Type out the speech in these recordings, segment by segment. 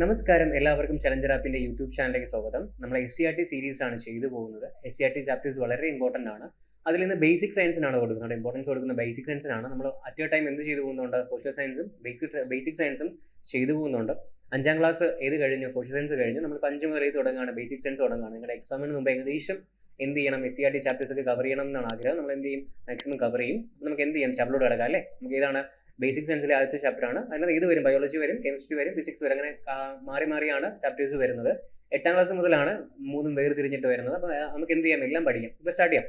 നമസ്കാരം. എല്ലാവർക്കും challenger ആപ്പിന്റെ YouTube ചാനലിലേക്ക് സ്വാഗതം. നമ്മൾ S C R T series ആണ് ചെയ്തു പോകുന്നത്. S C R T chapters വളരെ ഇമ്പോർട്ടന്റ് ആണ്. അതിൽ നിന്ന് ബേസിക് സയൻസിനാണ് കൊടുക്കുന്നത്. ഇമ്പോർട്ടൻസ് കൊടുക്കുന്ന ബേസിക് സയൻസിനാണ് നമ്മൾ അറ്റ് എ ടൈം എന്ത് ചെയ്തു പോകുന്നുണ്ട്? സോഷ്യൽ സയൻസും ബേസിക് ബേസിക് സയൻസും ചെയ്തു പോകുന്നുണ്ട്. അഞ്ചാം ക്ലാസ് ഏത് കഴിഞ്ഞു? സോഷ്യൽ സയൻസ് കഴിഞ്ഞു. നമ്മൾ അഞ്ച് മുതൽ ഏത് തുടങ്ങുകയാണ് ബേസിക് സയൻസ് തുടങ്ങുകയാണ് നിങ്ങളുടെ എക്സാമിന് മുമ്പ് ഏകദേശം എന്ത് ചെയ്യണം? S C R T chapters ഒക്കെ കവർ ചെയ്യണം എന്നാണ് ആഗ്രഹം. നമ്മൾ എന്ത് ചെയ്യും? മാക്സിമം കവർ ചെയ്യും. നമുക്ക് എന്ത് ചെയ്യാം ചാപ്റ്ററോട് കിടക്കാം അല്ലേ? നമുക്ക് ഏതാണ്? ബേസിക് സയൻസിലെ ആദ്യത്തെ ചാപ്റ്ററാണ് അതിനകത്ത് ഇത് വരും? ബയോളജി വരും കെമിസ്ട്രി വരും ഫിസിക്സ് വരും. അങ്ങനെ മാറി മാറിയാണ് ചാപ്റ്റേഴ്സ് വരുന്നത്. എട്ടാം ക്ലാസ് മുതലാണ് മൂന്നും വേർതിരിഞ്ഞിട്ട് വരുന്നത്. അപ്പോൾ നമുക്ക് എന്ത് ചെയ്യാം? എല്ലാം പഠിക്കാം. ഇപ്പോൾ സ്റ്റാർട്ട് ചെയ്യാം.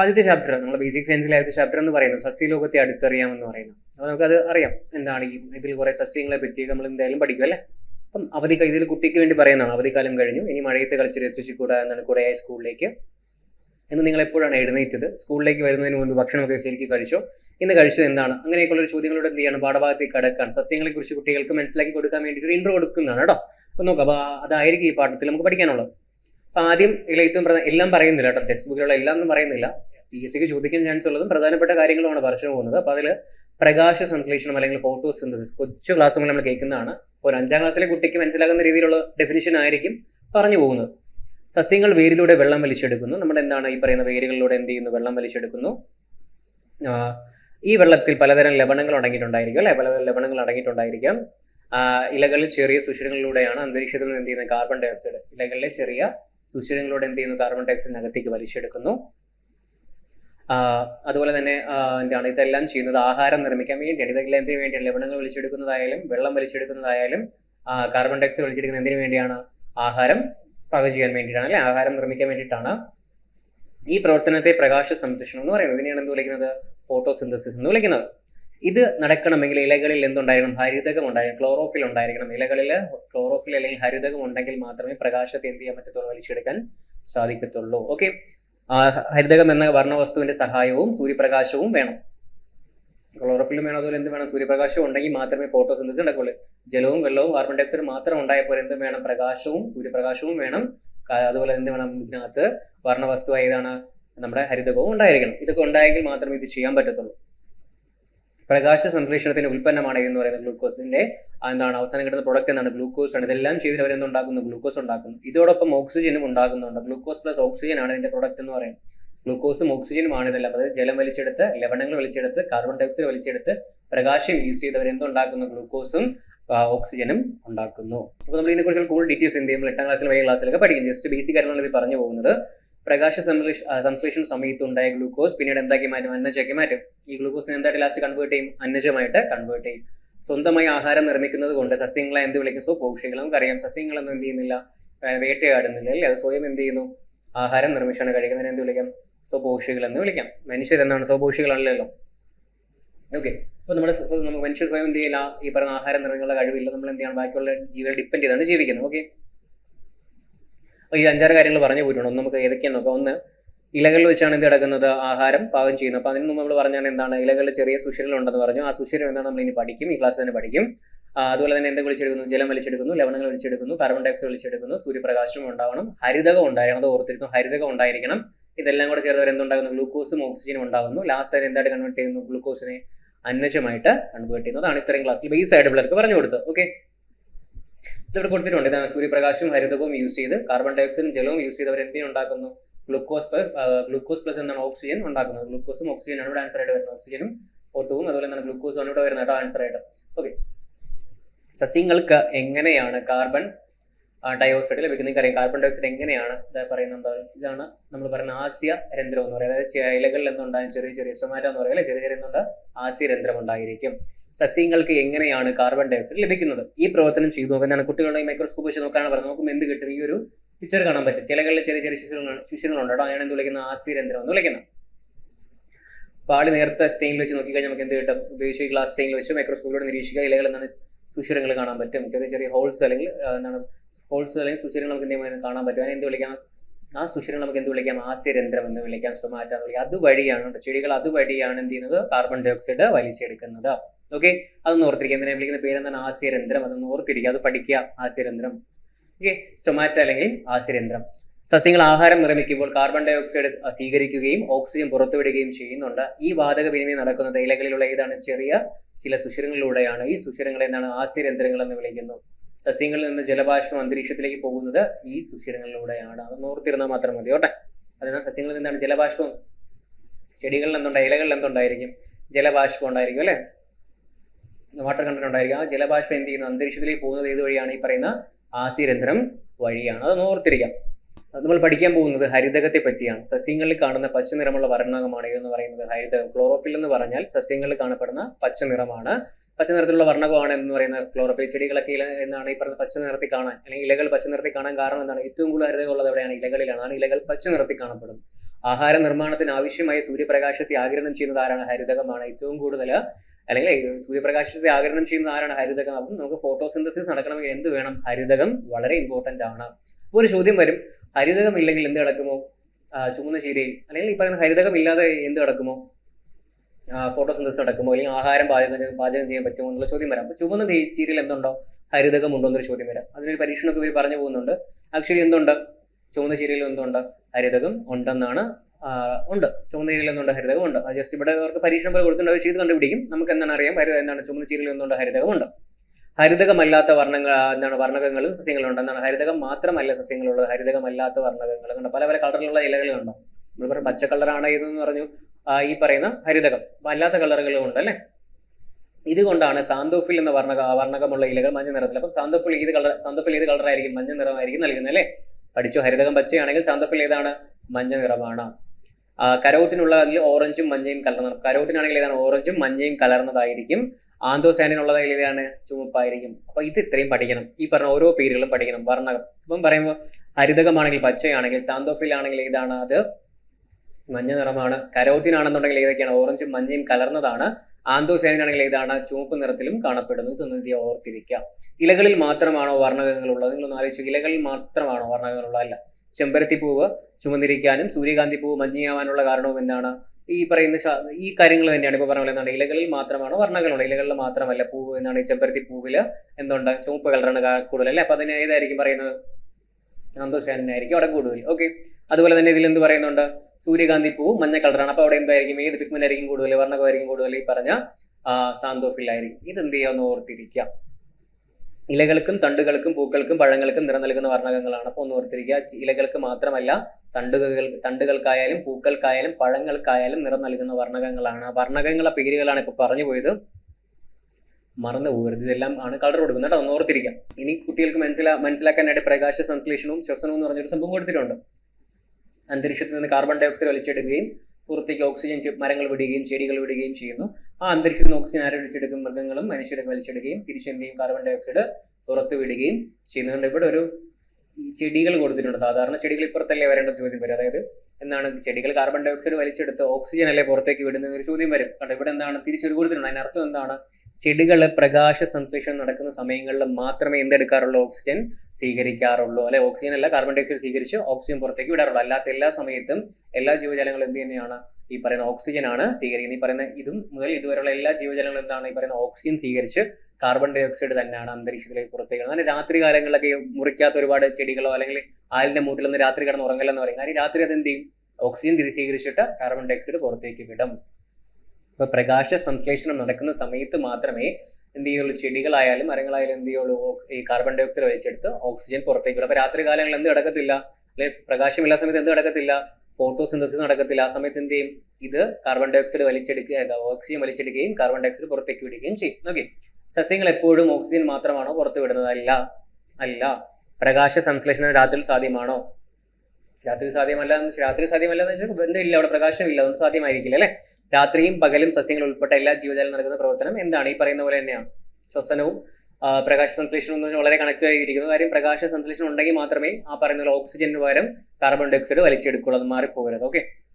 ആദ്യത്തെ ചാപ്റ്റർ നമ്മൾ ബേസിക് സയൻസിലെ ആദ്യത്തെ ചാപ്റ്റർ എന്ന് പറയുന്നത് സസ്യലോകത്തെ അടുത്തറിയാമെന്ന് പറയുന്നത്. അപ്പോൾ നമുക്കത് അറിയാം. എന്താണ് ഈ ഇതിൽ കുറേ സസ്യങ്ങളെ പറ്റി നമ്മൾ എന്തായാലും പഠിക്കും അല്ലേ? അപ്പം അവധി ഇതിൽ കുട്ടിക്ക് വേണ്ടി പറയുന്നതാണ്. അവധിക്കാലം കഴിഞ്ഞു. ഇനി മഴയത്ത് കളിച്ച് രസിച്ചുകൂടാ എന്നാണ് കുറേ സ്കൂളിലേക്ക്. എന്ന് നിങ്ങൾ എപ്പോഴാണ് എഴുന്നേറ്റത്? സ്കൂളിലേക്ക് വരുന്നതിന് മുൻപ് ഭക്ഷണമൊക്കെ ശരിക്കും കഴിച്ചോ? ഇന്ന് കഴിച്ചത് എന്താണ്? അങ്ങനെയൊക്കെയുള്ള ചോദ്യങ്ങളോട് എന്ത് ചെയ്യണം? പാഠഭാഗത്തേക്ക് കടക്കാൻ. സസ്യങ്ങളെ കുറിച്ച് കുട്ടികൾക്ക് മനസ്സിലാക്കി കൊടുക്കാൻ വേണ്ടി ഒരു ഇൻട്രോ കൊടുക്കുന്നതാണ് കേട്ടോ. അപ്പോൾ നോക്കാം അപ്പോൾ അതായിരിക്കും ഈ പാഠത്തിൽ നമുക്ക് പഠിക്കാനുള്ളത്. അപ്പോൾ ആദ്യം ഇതിൽ ഏറ്റവും പ്രധാന എല്ലാം പറയുന്നില്ല കേട്ടോ. ടെക്സ്റ്റ് ബുക്കിലുള്ള എല്ലാം ഒന്നും പറയുന്നില്ല. പി എസ് സിക്ക് ചോദിക്കാൻ ചാൻസ് ഉള്ളതും പ്രധാനപ്പെട്ട കാര്യങ്ങളുമാണ് പറഞ്ഞു പോകുന്നത്. അപ്പോൾ അതിൽ പ്രകാശ സംശ്ലേഷണം അല്ലെങ്കിൽ ഫോട്ടോസിന്തസിസ് കൊച്ചു ക്ലാസ് നമ്മൾ കേൾക്കുന്നതാണ്. ഒരു അഞ്ചാം ക്ലാസ്സിലെ കുട്ടിക്ക് മനസ്സിലാകുന്ന രീതിയിലുള്ള ഡെഫിനിഷൻ ആയിരിക്കും പറഞ്ഞു പോകുന്നത്. സസ്യങ്ങൾ വേരിലൂടെ വെള്ളം വലിച്ചെടുക്കുന്നു. നമ്മുടെ എന്താണ് ഈ പറയുന്ന വേരുകളിലൂടെ എന്ത് ചെയ്യുന്നു? വെള്ളം വലിച്ചെടുക്കുന്നു. ഈ വെള്ളത്തിൽ പലതരം ലവണങ്ങൾ അടങ്ങിയിട്ടുണ്ടായിരിക്കും അല്ലെ? പലതരം ലവണങ്ങൾ അടങ്ങിയിട്ടുണ്ടായിരിക്കാം. ഇലകളിൽ ചെറിയ സുഷിരങ്ങളിലൂടെയാണ് അന്തരീക്ഷത്തിൽ നിന്ന് എന്ത് ചെയ്യുന്നത്? കാർബൺ ഡയോക്സൈഡ് ഇലകളിലെ ചെറിയ സുഷിരങ്ങളിലൂടെ എന്ത് ചെയ്യുന്നു? കാർബൺ ഡയോക്സൈഡ് അകത്തേക്ക് വലിച്ചെടുക്കുന്നു. അതുപോലെ തന്നെ എന്താണ് ഇതെല്ലാം ചെയ്യുന്നത്? ആഹാരം നിർമ്മിക്കാൻ വേണ്ടിയാണ്. ഇതെല്ലാം എന്തിനു വേണ്ടിയാണ്? ലവണങ്ങൾ വലിച്ചെടുക്കുന്നതായാലും വെള്ളം വലിച്ചെടുക്കുന്നതായാലും കാർബൺ ഡയോക്സൈഡ് വലിച്ചെടുക്കുന്ന എന്തിനു വേണ്ടിയാണ്? ആഹാരം പാകം ചെയ്യാൻ വേണ്ടിയിട്ടാണ് അല്ലെ? ആഹാരം നിർമ്മിക്കാൻ വേണ്ടിയിട്ടാണ്. ഈ പ്രവർത്തനത്തെ പ്രകാശ സംരക്ഷണം എന്ന് പറയുന്നത്. ഇതിനെയാണ് എന്ത് വിളിക്കുന്നത്? ഫോട്ടോസിന്തസിസ് എന്ന് വിളിക്കുന്നത്. ഇത് നടക്കണമെങ്കിൽ ഇലകളിൽ എന്തുണ്ടായിരിക്കണം? ഹരിതകം ഉണ്ടായിരിക്കണം. ക്ലോറോഫിൽ ഉണ്ടായിരിക്കണം. ഇലകളിൽ ക്ലോറോഫിൽ അല്ലെങ്കിൽ ഹരിതകം ഉണ്ടെങ്കിൽ മാത്രമേ പ്രകാശത്തെ എന്ത് ചെയ്യാൻ പറ്റത്തുള്ളൂ? വലിച്ചെടുക്കാൻ സാധിക്കത്തുള്ളൂ. ഓക്കെ ഹരിതകം എന്ന വർണവസ്തുവിന്റെ സഹായവും സൂര്യപ്രകാശവും വേണം. ക്ലോറോഫിലും വേണം അതുപോലെ എന്ത് വേണം? സൂര്യപ്രകാശവും ഉണ്ടെങ്കിൽ മാത്രമേ ഫോട്ടോസിന്തസിസ് നടക്കുള്ളൂ. ജലവും വെള്ളവും കാർബൺ ഡയോക്സൈഡ് മാത്രം ഉണ്ടായപ്പോൾ എന്ത് വേണം? പ്രകാശവും സൂര്യപ്രകാശവും വേണം. അതുപോലെ എന്ത് വേണം? ഇതിനകത്ത് വർണവസ്തു ഏതാണ് നമ്മുടെ ഹരിതകവും ഉണ്ടായിരിക്കണം. ഇതൊക്കെ ഉണ്ടായെങ്കിൽ മാത്രമേ ഇത് ചെയ്യാൻ പറ്റത്തുള്ളൂ. പ്രകാശ സംശ്ലേഷണത്തിന്റെ ഉൽപ്പന്നമാണ് എന്ന് പറയുന്നത് ഗ്ലൂക്കോസിന്റെ എന്താണ് അവസാനം കിട്ടുന്ന പ്രൊഡക്റ്റ് എന്താണ്? ഗ്ലൂക്കോസ് ആണ്. ഇതെല്ലാം ചെയ്തിട്ട് അവരെന്തുണ്ടാക്കുന്നു ഗ്ലൂക്കോസ് ഉണ്ടാക്കുന്നു. ഇതോടൊപ്പം ഓക്സിജനും ഉണ്ടാക്കുന്നുണ്ട്. ഗ്ലൂക്കോസ് പ്ലസ് ഓക്സിജൻ ആണ് ഇതിന്റെ പ്രൊഡക്റ്റ് എന്ന് പറയുന്നത്. ഗ്ലൂക്കോസും ഓക്സിജനും ആണ് ഇതെല്ലാം. അതായത് ജലം വലിച്ചെടുത്ത് ലവണങ്ങൾ വലിച്ചെടുത്ത് കാർബൺ ഡയോക്സൈഡ് വലിച്ചെടുത്ത് പ്രകാശം യൂസ് ചെയ്ത് അവരെന്തുണ്ടാക്കുന്നു ഗ്ലൂക്കോസും ഓക്സിജനും ഉണ്ടാക്കുന്നു. അപ്പോൾ നമ്മൾ ഇതിനെക്കുറിച്ച് കൂടുതൽ ഡീറ്റെയിൽസ് എന്ത് ചെയ്യുമ്പോൾ എട്ടാം ക്ലാസ്സിലും വലിയ ക്ലാസ്സിലൊക്കെ പഠിക്കും ജസ്റ്റ് ബേസിക് കാര്യങ്ങളാണ് ഇത് പറഞ്ഞു പോകുന്നത്. പ്രകാശ സംശ്ലേഷ സംശ്ലേഷണ സമയത്ത് ഉണ്ടായ ഗ്ലൂക്കോസ് പിന്നീട് എന്താക്കി മാറ്റും? അന്നജമാക്കി മാറ്റും. ഈ ഗ്ലൂക്കോസിനെ എന്തായിട്ട് ലാസ്റ്റ് കൺവേർട്ട് ചെയ്യും? അന്നജമായിട്ട് കൺവേർട്ട് ചെയ്യും. സ്വന്തമായി ആഹാരം നിർമ്മിക്കുന്നത് കൊണ്ട് സസ്യങ്ങളെ എന്ത് വിളിക്കും പോഷികൾ നമുക്കറിയാം സസ്യങ്ങളൊന്നും എന്ത് ചെയ്യുന്നില്ല. വേട്ടയാടുന്നില്ല അല്ലേ? അത് സ്വയം എന്ത് ചെയ്യുന്നു? ആഹാരം നിർമ്മിച്ചാണ് കഴിക്കുന്നതിന് എന്ത് വിളിക്കാം? സ്വപോഷികൾ എന്ന് വിളിക്കാം. മനുഷ്യർ എന്താണ്? സ്വപോഷികളല്ലല്ലോ ഓക്കെ. അപ്പോൾ നമ്മുടെ നമുക്ക് മനുഷ്യർ സ്വയം എന്ത് ചെയ്യില്ല? ഈ പറഞ്ഞ ആഹാരം നിർമ്മിക്കാനുള്ള കഴിവില്ല. നമ്മൾ എന്ത് ചെയ്യണം? ബാക്കിയുള്ള ജീവികൾ ഡിപ്പെൻഡ് ചെയ്താണ് ജീവിക്കുന്നത്. ഓക്കെ. അപ്പോൾ ഈ അഞ്ചാറ് കാര്യങ്ങൾ പറഞ്ഞു പോയിട്ടുണ്ട്. ഒന്ന് നമുക്ക് ഏതൊക്കെയാന്ന് നോക്കാം. ഒന്ന് ഇലകളിൽ വെച്ചാണ് ഇത് കിടക്കുന്നത്? ആഹാരം പാകം ചെയ്യുന്നത്. അപ്പോൾ അതിന് മുമ്പ് നമ്മൾ പറഞ്ഞാണ് എന്താണ്? ഇലകളിൽ ചെറിയ സുഷിരങ്ങൾ ഉണ്ടെന്ന് പറഞ്ഞു. ആ സുഷിരം എന്താണ്? നമ്മൾ ഇനി പഠിക്കും. ഈ ക്ലാസ് തന്നെ പഠിക്കും. അതുപോലെ തന്നെ എന്തൊക്കെ വിളിച്ചെടുക്കുന്നു? ജലം വലിച്ചെടുക്കുന്നു ലവണങ്ങൾ വലിച്ചെടുക്കുന്നു കാർബൺ ഡയോക്സൈഡ് വലിച്ചെടുക്കുന്നു സൂര്യപ്രകാശം ഉണ്ടാവണം ഹരിതകം ഉണ്ടായിരിക്കണം. അത് ഓർത്തിരുന്നു ഹരിതകം ഉണ്ടായിരിക്കണം. ഇതെല്ലാം കൂടെ ചേർന്നവർ എന്തുണ്ടാകുന്നു ഗ്ലൂക്കോസും ഓക്സിജനും ഉണ്ടാകുന്നു. ലാസ്റ്റ് അതിന് എന്തായിട്ട് കൺവേർട്ട് ചെയ്യുന്നു? ഗ്ലൂക്കോസിനെ അന്നജമായിട്ട് കൺവേർട്ട് ചെയ്യുന്നത് അതാണ് ഇത്രയും ക്ലാസ്സിൽ ബേസ് ആയിട്ട് പിള്ളേർക്ക് പറഞ്ഞു കൊടുത്തത്. ഓക്കെ ഇതിവിടെ കൊടുത്തിട്ടുണ്ട്. ഇതാണ് സൂര്യപ്രകാശവും ഹരിതകവും യൂസ് ചെയ്ത് കാർബൺ ഡയോക്സൈഡും ജലവും യൂസ് ചെയ്ത് അവർ എന്തിനുണ്ടാക്കുന്നു ഗ്ലൂക്കോസ് ഗ്ലൂക്കോസ് പ്ലസ് എന്താണ് ഓക്സിജൻ ഉണ്ടാക്കുന്നത്. ഗ്ലൂക്കോസും ഓക്സിജനാണ് ഇവിടെ ആൻസർ ആയിട്ട് വരുന്നത്. ഓക്സിജനും ഓട്ടവും അതുപോലെ എന്താണ് ഗ്ലൂക്കോസും ആണ് ഇവിടെ വരുന്നത് കേട്ടോ ആൻസർ ആയിട്ട്. ഓക്കെ സസ്യങ്ങൾക്ക് എങ്ങനെയാണ് കാർബൺ ഡയോക്സൈഡ് ലഭിക്കുന്ന കാര്യം കാർബൺ ഡയോക്സൈഡ് എങ്ങനെയാണ് പറയുന്നത്? ഇതാണ് നമ്മൾ പറയുന്ന ആസ്യ രന്ധ്രം എന്ന് പറയുന്നത്. അതായത് ഇലകളിൽ എന്തുണ്ടാകും ചെറിയ ചെറിയ സൊമാറ്റോ എന്ന് പറയുന്നത്. ചെറിയ ചെറിയ എന്തുണ്ട്? ആസ്യ രന്ധ്രം ഉണ്ടായിരിക്കും. സസ്യങ്ങൾക്ക് എങ്ങനെയാണ് കാർബൺ ഡയോക്സൈഡ് ലഭിക്കുന്നത്? ഈ പ്രവർത്തനം ചെയ്തു നോക്കുന്നതാണ് കുട്ടികളുടെ മൈക്രോസ്കോപ്പ് വെച്ച് നോക്കാനാണ് പറഞ്ഞത്. നമുക്ക് എന്ത് കിട്ടും? ഈ ഒരു പിക്ചർ കാണാൻ പറ്റും. ചിലകളിൽ ചെറിയ ചെറിയ ശിശുക്കൾ ശിശുക്കളുണ്ട് കേട്ടോ. അതാണ് എന്ത് വിളിക്കുന്ന ആസ്യ എന്ന് വിളിക്കുന്നത്. പാളി നേരത്തെ സ്റ്റെയിനിൽ വെച്ച് നോക്കിക്കഴിഞ്ഞാൽ നമുക്ക് എന്ത് കിട്ടും? ഉപയോഗിച്ച് ഗ്ലാസ് സ്റ്റെയിനിൽ വെച്ച് മൈക്രോസ്കോപ്പിലൂടെ നിരീക്ഷിക്കുക. ഇലകൾ എന്താണ് സുഷിരങ്ങൾ കാണാൻ പറ്റും. ചെറിയ ചെറിയ ഹോൾസ് അല്ലെങ്കിൽ എന്താണ് ഹോൾസ് അല്ലെങ്കിൽ സുഷിരങ്ങൾ നമുക്ക് എന്തെങ്കിലും കാണാൻ പറ്റും. അതിനെ എന്ത് വിളിക്കാം? ആ സുഷിരങ്ങൾ നമുക്ക് എന്ത് വിളിക്കാം? ആസ്യരന്ധ്രം എന്ന് വിളിക്കാം. സ്റ്റൊമാറ്റ എന്ന് വിളിക്കാം. അതുവഴിയാണ് കേട്ടോ. ചെടികൾ അതുവഴിയാണ് എന്ത് ചെയ്യുന്നത്? കാർബൺ ഡൈ ഓക്സൈഡ് വലിച്ചെടുക്കുന്നത്. ഓക്കെ? അതൊന്ന് ഓർത്തിരിക്കുക. എന്തിനാ വിളിക്കുന്ന പേര് എന്താണ് ആസ്യരന്ധ്രം അതൊന്ന് ഓർത്തിരിക്കുക. അത് പഠിക്കുക. ആസ്യരന്ധ്രം സ്റ്റൊമാറ്റ അല്ലെങ്കിൽ ആശ്രയന്ത്രം സസ്യങ്ങൾ ആഹാരം നിർമ്മിക്കുമ്പോൾ കാർബൺ ഡൈ ഓക്സൈഡ് സ്വീകരിക്കുകയും ഓക്സിജൻ പുറത്തുവിടുകയും ചെയ്യുന്നുണ്ട്. ഈ വാതക വിനിമയം നടക്കുന്നത് ഇലകളിലുള്ള ഏതാണ്? ചെറിയ ചില സുഷിരങ്ങളിലൂടെയാണ്. ഈ സുഷിരങ്ങൾ എന്താണ്? ആസ്യരന്ധ്രങ്ങൾ എന്ന് വിളിക്കുന്നു. സസ്യങ്ങളിൽ നിന്ന് ജലബാഷ്പം അന്തരീക്ഷത്തിലേക്ക് പോകുന്നത് ഈ സുഷിരങ്ങളിലൂടെയാണ്. അത് ഓർത്തിരുന്നാൽ മാത്രം മതി ഓട്ടെ അതിനാൽ സസ്യങ്ങളിൽ നിന്നാണ് ജലബാഷ്പം. ചെടികളിൽ എന്തുണ്ടായി ഇലകളിൽ എന്തുണ്ടായിരിക്കും? ജലബാഷ്പം ഉണ്ടായിരിക്കും അല്ലേ? വാട്ടർ കണ്ടന്റ് ഉണ്ടായിരിക്കും. ആ ജലബാഷ്പം എന്ത് ചെയ്യുന്നു? അന്തരീക്ഷത്തിലേക്ക് പോകുന്നത് ഏത് വഴിയാണ്? ഈ പറയുന്ന ആസ്യരന്ധ്രം വഴിയാണ്. അത് ഓർത്തിരിക്കാം. നമ്മൾ പഠിക്കാൻ പോകുന്നത് ഹരിതകത്തെ പറ്റിയാണ്. സസ്യങ്ങളിൽ കാണുന്ന പച്ച നിറമുള്ള വർണകമാണ് ഇതെന്ന് പറയുന്നത്? ഹരിതകം ക്ലോറോഫിൽ എന്ന് പറഞ്ഞാൽ സസ്യങ്ങളിൽ കാണപ്പെടുന്ന പച്ച നിറമാണ്. പച്ച നിറത്തിലുള്ള വർണകമാണ് എന്ന് പറയുന്ന ക്ലോറോഫിൽ ചെടികളൊക്കെ ഇല എന്നാണ് ഈ പറഞ്ഞ പച്ച നിറത്തിൽ കാണാൻ അല്ലെങ്കിൽ ഇലകൾ പച്ച നിറത്തിൽ കാണാൻ കാരണം എന്താണ്? ഏറ്റവും കൂടുതൽ ഹരിതകം ഉള്ളത് എവിടെയാണ്? ഇലകളിലാണ്. അതാണ് ഇലകൾ പച്ച നിറത്തിൽ കാണപ്പെടും ആഹാര നിർമ്മാണത്തിന് ആവശ്യമായ സൂര്യപ്രകാശത്തെ ആഗിരണം ചെയ്യുന്നത് ആരാണ്? ഹരിതകമാണ്. ഏറ്റവും കൂടുതൽ അല്ലെങ്കിൽ സൂര്യപ്രകാശത്തെ ആകരണം ചെയ്യുന്ന ആരാണ്? ഹരിതകം. അപ്പം നമുക്ക് ഫോട്ടോസിന്തസിസ് നടക്കണമെങ്കിൽ എന്ത് വേണം? ഹരിതകം വളരെ ഇമ്പോർട്ടന്റ് ആണ്. ഒരു ചോദ്യം വരും. ഹരിതകം ഇല്ലെങ്കിൽ എന്ത് കിടക്കുമോ? ചുമന്ന ചീരയിൽ. അല്ലെങ്കിൽ ഈ പറയുന്ന ഹരിതകം ഇല്ലാതെ എന്ത് കിടക്കുമോ? ഫോട്ടോസിന്തസിസ് നടക്കുമോ? അല്ലെങ്കിൽ ആഹാരം പാചകം പാചകം ചെയ്യാൻ പറ്റുമോ എന്നുള്ള ചോദ്യം വരാം. അപ്പോൾ ചുമന്ന ചീരയിൽ എന്തുണ്ടോ? ഹരിതകം ഉണ്ടോ എന്നൊരു ചോദ്യം വരാം. അതിനൊരു പരീക്ഷണമൊക്കെ ഇവർ പറഞ്ഞു പോകുന്നുണ്ട്. ആക്ച്വലി എന്തുണ്ട്? ചുവന്ന ചീരയിൽ എന്തുണ്ട്? ഹരിതകം ഉണ്ടെന്നാണ് ഉണ്ട്. ചുവന്ന ചീരയിൽ എന്തുണ്ട് ഹരിതകം ഉണ്ട്. അത് ജസ്റ്റ് ഇവിടെ അവർക്ക് പരീക്ഷണം പോലെ കൊടുത്തിട്ടുണ്ട്. അവർ ചെയ്ത് കണ്ടുപിടിക്കും. നമുക്ക് എന്താണ് അറിയാം? ഹരിത എന്താണ്? ചുവന്ന ചീരയിൽ എന്തുണ്ട് ഹരിതകം ഉണ്ട്. ഹരിതകമല്ലാത്ത വർണങ്ങൾ എന്താണ് വർണകങ്ങളും സസ്യങ്ങളുണ്ട് എന്താണ്? ഹരിതകം മാത്രമല്ല സസ്യങ്ങളുള്ളത്. ഹരിതകമല്ലാത്ത വർണകങ്ങൾ കണ്ടോ പല പല കളറിലുള്ള ഇലകളുണ്ട് നമ്മൾ പറഞ്ഞു പച്ച കളറാണ് ഇതെന്ന് പറഞ്ഞു ഈ പറയുന്ന ഹരിതകം. അല്ലാത്ത കളറുകളും ഉണ്ട് അല്ലേ? ഇതുകൊണ്ടാണ് സാന്തോഫിൽ എന്ന വർണക വർണകമുള്ള ഇലകൾ മഞ്ഞ നിറത്തിൽ. അപ്പം സാന്തോഫിൽ ഏത് കളർ സാന്തോഫിൽ ഏത് കളറായിരിക്കും? മഞ്ഞ നിറമായിരിക്കും നൽകുന്നത് അല്ലേ? പഠിച്ചു. ഹരിതകം പച്ചയാണെങ്കിൽ സാന്തോഫിൽ ഏതാണ്? മഞ്ഞ നിറമാണ്. കരോട്ടിനുള്ള അതിൽ ഓറഞ്ചും മഞ്ഞയും കലർന്ന കരോട്ടിനാണെങ്കിൽ ഏതാണ്? ഓറഞ്ചും മഞ്ഞയും കലർന്നതായിരിക്കും. ആന്തോസാനിനുള്ളതിൽ ഏതാണ്? ചുമപ്പായിരിക്കും. അപ്പൊ ഇത് ഇത്രയും പഠിക്കണം. ഈ പറഞ്ഞ ഓരോ പേരുകളും പഠിക്കണം. വർണകം. ഇപ്പം പറയുമ്പോൾ ഹരിതകമാണെങ്കിൽ പച്ചയാണെങ്കിൽ സാന്തോഫിൽ ആണെങ്കിൽ ഏതാണ്? അത് മഞ്ഞ നിറമാണ്. കരോത്തിനാണെന്നുണ്ടെങ്കിൽ ഏതൊക്കെയാണ്? ഓറഞ്ചും മഞ്ഞയും കലർന്നതാണ്. ആന്തോസേനാണെങ്കിൽ ഏതാണ്? ചുവപ്പ് നിറത്തിലും കാണപ്പെടുന്നു. ഇതൊന്നും ഇത് ഓർത്തിരിക്കുക. ഇലകളിൽ മാത്രമാണോ വർണകങ്ങൾ ഉള്ളത് നിങ്ങളൊന്ന് ആലോചിച്ചു ഇലകളിൽ മാത്രമാണോ വർണകങ്ങളുള്ളത്? അല്ല. ചെമ്പരത്തി പൂവ് ചുമന്നിരിക്കാനും സൂര്യകാന്തി പൂവ് മഞ്ഞയാവാനുള്ള കാരണവും എന്താണ്? ഈ പറയുന്ന ഈ കാര്യങ്ങൾ തന്നെയാണ് ഇപ്പൊ പറഞ്ഞ എന്താണ്? ഇലകളിൽ മാത്രമാണ് വർണകളുണ്ട് ഇലകളിൽ മാത്രമല്ല പൂവ് എന്നാണ് ഈ ചെമ്പരത്തി പൂവിൽ എന്തുണ്ട്? ചുവപ്പ് കളറാണ് കൂടുതൽ അല്ലേ? അപ്പൊ അതിന് ഏതായിരിക്കും പറയുന്നത്? സന്തോഷാനായിരിക്കും അവിടെ കൂടുതൽ. ഓക്കെ അതുപോലെ തന്നെ ഇതിൽ എന്ത് പറയുന്നുണ്ട്? സൂര്യകാന്തി പൂവ് മഞ്ഞ കളറാണ് അപ്പോൾ അവിടെ എന്തായിരിക്കും? ഏത് പിഗ്മെന്റ് ആയിരിക്കും കൂടുതൽ? വർണകമായിരിക്കും കൂടുതൽ ഈ പറഞ്ഞ സാന്തോഫിൽ ആയിരിക്കും. ഇത് എന്ത് ചെയ്യാന്ന് ഓർത്തിരിക്കാം. ഇലകൾക്കും തണ്ടുകൾക്കും പൂക്കൾക്കും പഴങ്ങൾക്കും നിറം നൽകുന്ന വർണകങ്ങളാണ്. അപ്പോൾ ഒന്ന് ഓർത്തിരിക്കുക ഇലകൾക്ക് മാത്രമല്ല തണ്ടുകൾ തണ്ടുകൾക്കായാലും പൂക്കൾക്കായാലും പഴങ്ങൾക്കായാലും നിറം നൽകുന്ന വർണകങ്ങളാണ്. വർണകങ്ങളെ പേരുകളാണ് ഇപ്പൊ പറഞ്ഞു പോയത്. മറന്നു പോകരുത് ഇതെല്ലാം ആണ് കളർ കൊടുക്കുന്നത് കേട്ടോ ഒന്ന് ഓർത്തിരിക്കാം ഇനി കുട്ടികൾക്ക് മനസ്സിലാ മനസ്സിലാക്കാനായിട്ട് പ്രകാശ സംശ്ലേഷണവും ശ്വസനവും എന്ന് പറഞ്ഞൊരു സംഭവം കൊടുത്തിട്ടുണ്ട്. അന്തരീക്ഷത്തിൽ നിന്ന് കാർബൺ ഡയോക്സൈഡ് വലിച്ചെടുക്കുകയും പുറത്തേക്ക് ഓക്സിജൻ മരങ്ങൾ വിടുകയും ചെടികൾ വിടുകയും ചെയ്യുന്നു. ആ അന്തരീക്ഷത്തിൽ നിന്ന് ഓക്സിജൻ ആരെ വലിച്ചെടുക്കും മൃഗങ്ങളും മനുഷ്യരൊക്കെ വലിച്ചെടുക്കുകയും തിരിച്ചെന്തിയും കാർബൺ ഡൈ ഓക്സൈഡ് പുറത്ത് വിടുകയും ചെയ്യുന്നുണ്ട്. ഇവിടെ ഒരു ചെടികൾ കൊടുത്തിട്ടുണ്ട്. സാധാരണ ചെടികൾ ഇപ്പുറത്തല്ലേ വരേണ്ട ചോദ്യം വരും. അതായത് എന്താണ് ചെടികൾ കാർബൺ ഡൈ ഓക്സൈഡ് വലിച്ചെടുത്ത് ഓക്സിജൻ അല്ലേ പുറത്തേക്ക് വിടുന്ന ഒരു ചോദ്യം വരും. കണ്ടോ ഇവിടെ എന്താണ്? തിരിച്ചൊരു കൂടുതലുണ്ട് അതിനർത്ഥം എന്താണ്? ചെടികൾ പ്രകാശ സംശ്ലേഷണം നടക്കുന്ന സമയങ്ങളിൽ മാത്രമേ എന്തെടുക്കാറുള്ളൂ? ഓക്സിജൻ സ്വീകരിക്കാറുള്ളൂ. അല്ലെ? ഓക്സിജൻ അല്ല കാർബൺ ഡൈ ഓക്സൈഡ് സ്വീകരിച്ച് ഓക്സിജൻ പുറത്തേക്ക് വിടാറുള്ളൂ. അല്ലാത്ത എല്ലാ സമയത്തും എല്ലാ ജീവജാലങ്ങളും എന്ത് തന്നെയാണ് ഈ പറയുന്ന ഓക്സിജൻ ആണ് സ്വീകരിക്കുന്നത്. ഈ പറയുന്ന ഇതും മുതൽ ഇതുവരെയുള്ള എല്ലാ ജീവജാലങ്ങളും എന്താണ്? ഈ പറയുന്ന ഓക്സിജൻ സ്വീകരിച്ച് കാർബൺ ഡൈ ഓക്സൈഡ് തന്നെയാണ് അന്തരീക്ഷത്തിലേക്ക് പുറത്തേക്ക് അങ്ങനെ രാത്രി കാലങ്ങളിലൊക്കെ മുറിക്കാത്ത ഒരുപാട് ചെടികളോ അല്ലെങ്കിൽ ആലിന്റെ മൂട്ടിലൊന്നും രാത്രി കിടന്ന് ഉറങ്ങലെന്ന് പറയും കാര്യം രാത്രി അത് എന്ത് ചെയ്യും? ഓക്സിജൻ സ്വീകരിച്ചിട്ട് കാർബൺ ഡൈ ഓക്സൈഡ് പുറത്തേക്ക് വിടും. അപ്പൊ പ്രകാശ സംശ്ലേഷണം നടക്കുന്ന സമയത്ത് മാത്രമേ എന്ത് ചെയ്യുള്ളൂ? ചെടികളായാലും മരങ്ങളായാലും എന്ത് ചെയ്യുള്ളൂ? ഈ കാർബൺ ഡൈ ഓക്സൈഡ് വലിച്ചെടുത്ത് ഓക്സിജൻ പുറത്തേക്ക് വിടും. അപ്പൊ രാത്രി കാലങ്ങളിൽ എന്ത് കിടക്കത്തില്ല അല്ലെ പ്രകാശമില്ലാത്ത സമയത്ത് എന്ത് കിടക്കത്തില്ല ഫോട്ടോസിന്തസിസ് നടക്കത്തില്ല. ആ സമയത്ത് എന്ത് ചെയ്യും? ഇത് കാർബൺ ഡൈ ഓക്സൈഡ് വലിച്ചെടുക്കുക ഓക്സിജൻ വലിച്ചെടുക്കുകയും കാർബൺ ഡൈ ഓക്സൈഡ് പുറത്തേക്ക് വിടുകയും ചെയ്യും. ഓക്കെ സസ്യങ്ങൾ എപ്പോഴും ഓക്സിജൻ മാത്രമാണോ പുറത്തു വിടുന്നത്? അല്ല. അല്ല. പ്രകാശ സംശ്ലേഷണം രാത്രി സാധ്യമാണോ? രാത്രി സാധ്യമല്ല രാത്രി സാധ്യമല്ല എന്ന് വെച്ചാൽ ബന്ധമില്ല. അവിടെ പ്രകാശമില്ല. അതൊന്നും സാധ്യമായിരിക്കില്ല അല്ലെ? രാത്രിയും പകലും സസ്യങ്ങൾ ഉൾപ്പെട്ട എല്ലാ ജീവജാലം നടക്കുന്ന പ്രവർത്തനം എന്താണ്? ഈ പറയുന്ന പോലെ തന്നെയാണ്. ശ്വസനവും പ്രകാശ സംശ്ലേഷണം എന്ന് വളരെ കണക്ട് ആയിരിക്കുന്നു. കാര്യം പ്രകാശ സംശ്ലേഷണം ഉണ്ടെങ്കിൽ മാത്രമേ ആ പറയുന്ന ഓക്സിജന് പകരം കാർബൺ ഡൈ ഓക്സൈഡ് വലിച്ചെടുക്കുള്ളൂ അത് മാറിപ്പോകരുത്. ഓക്കെ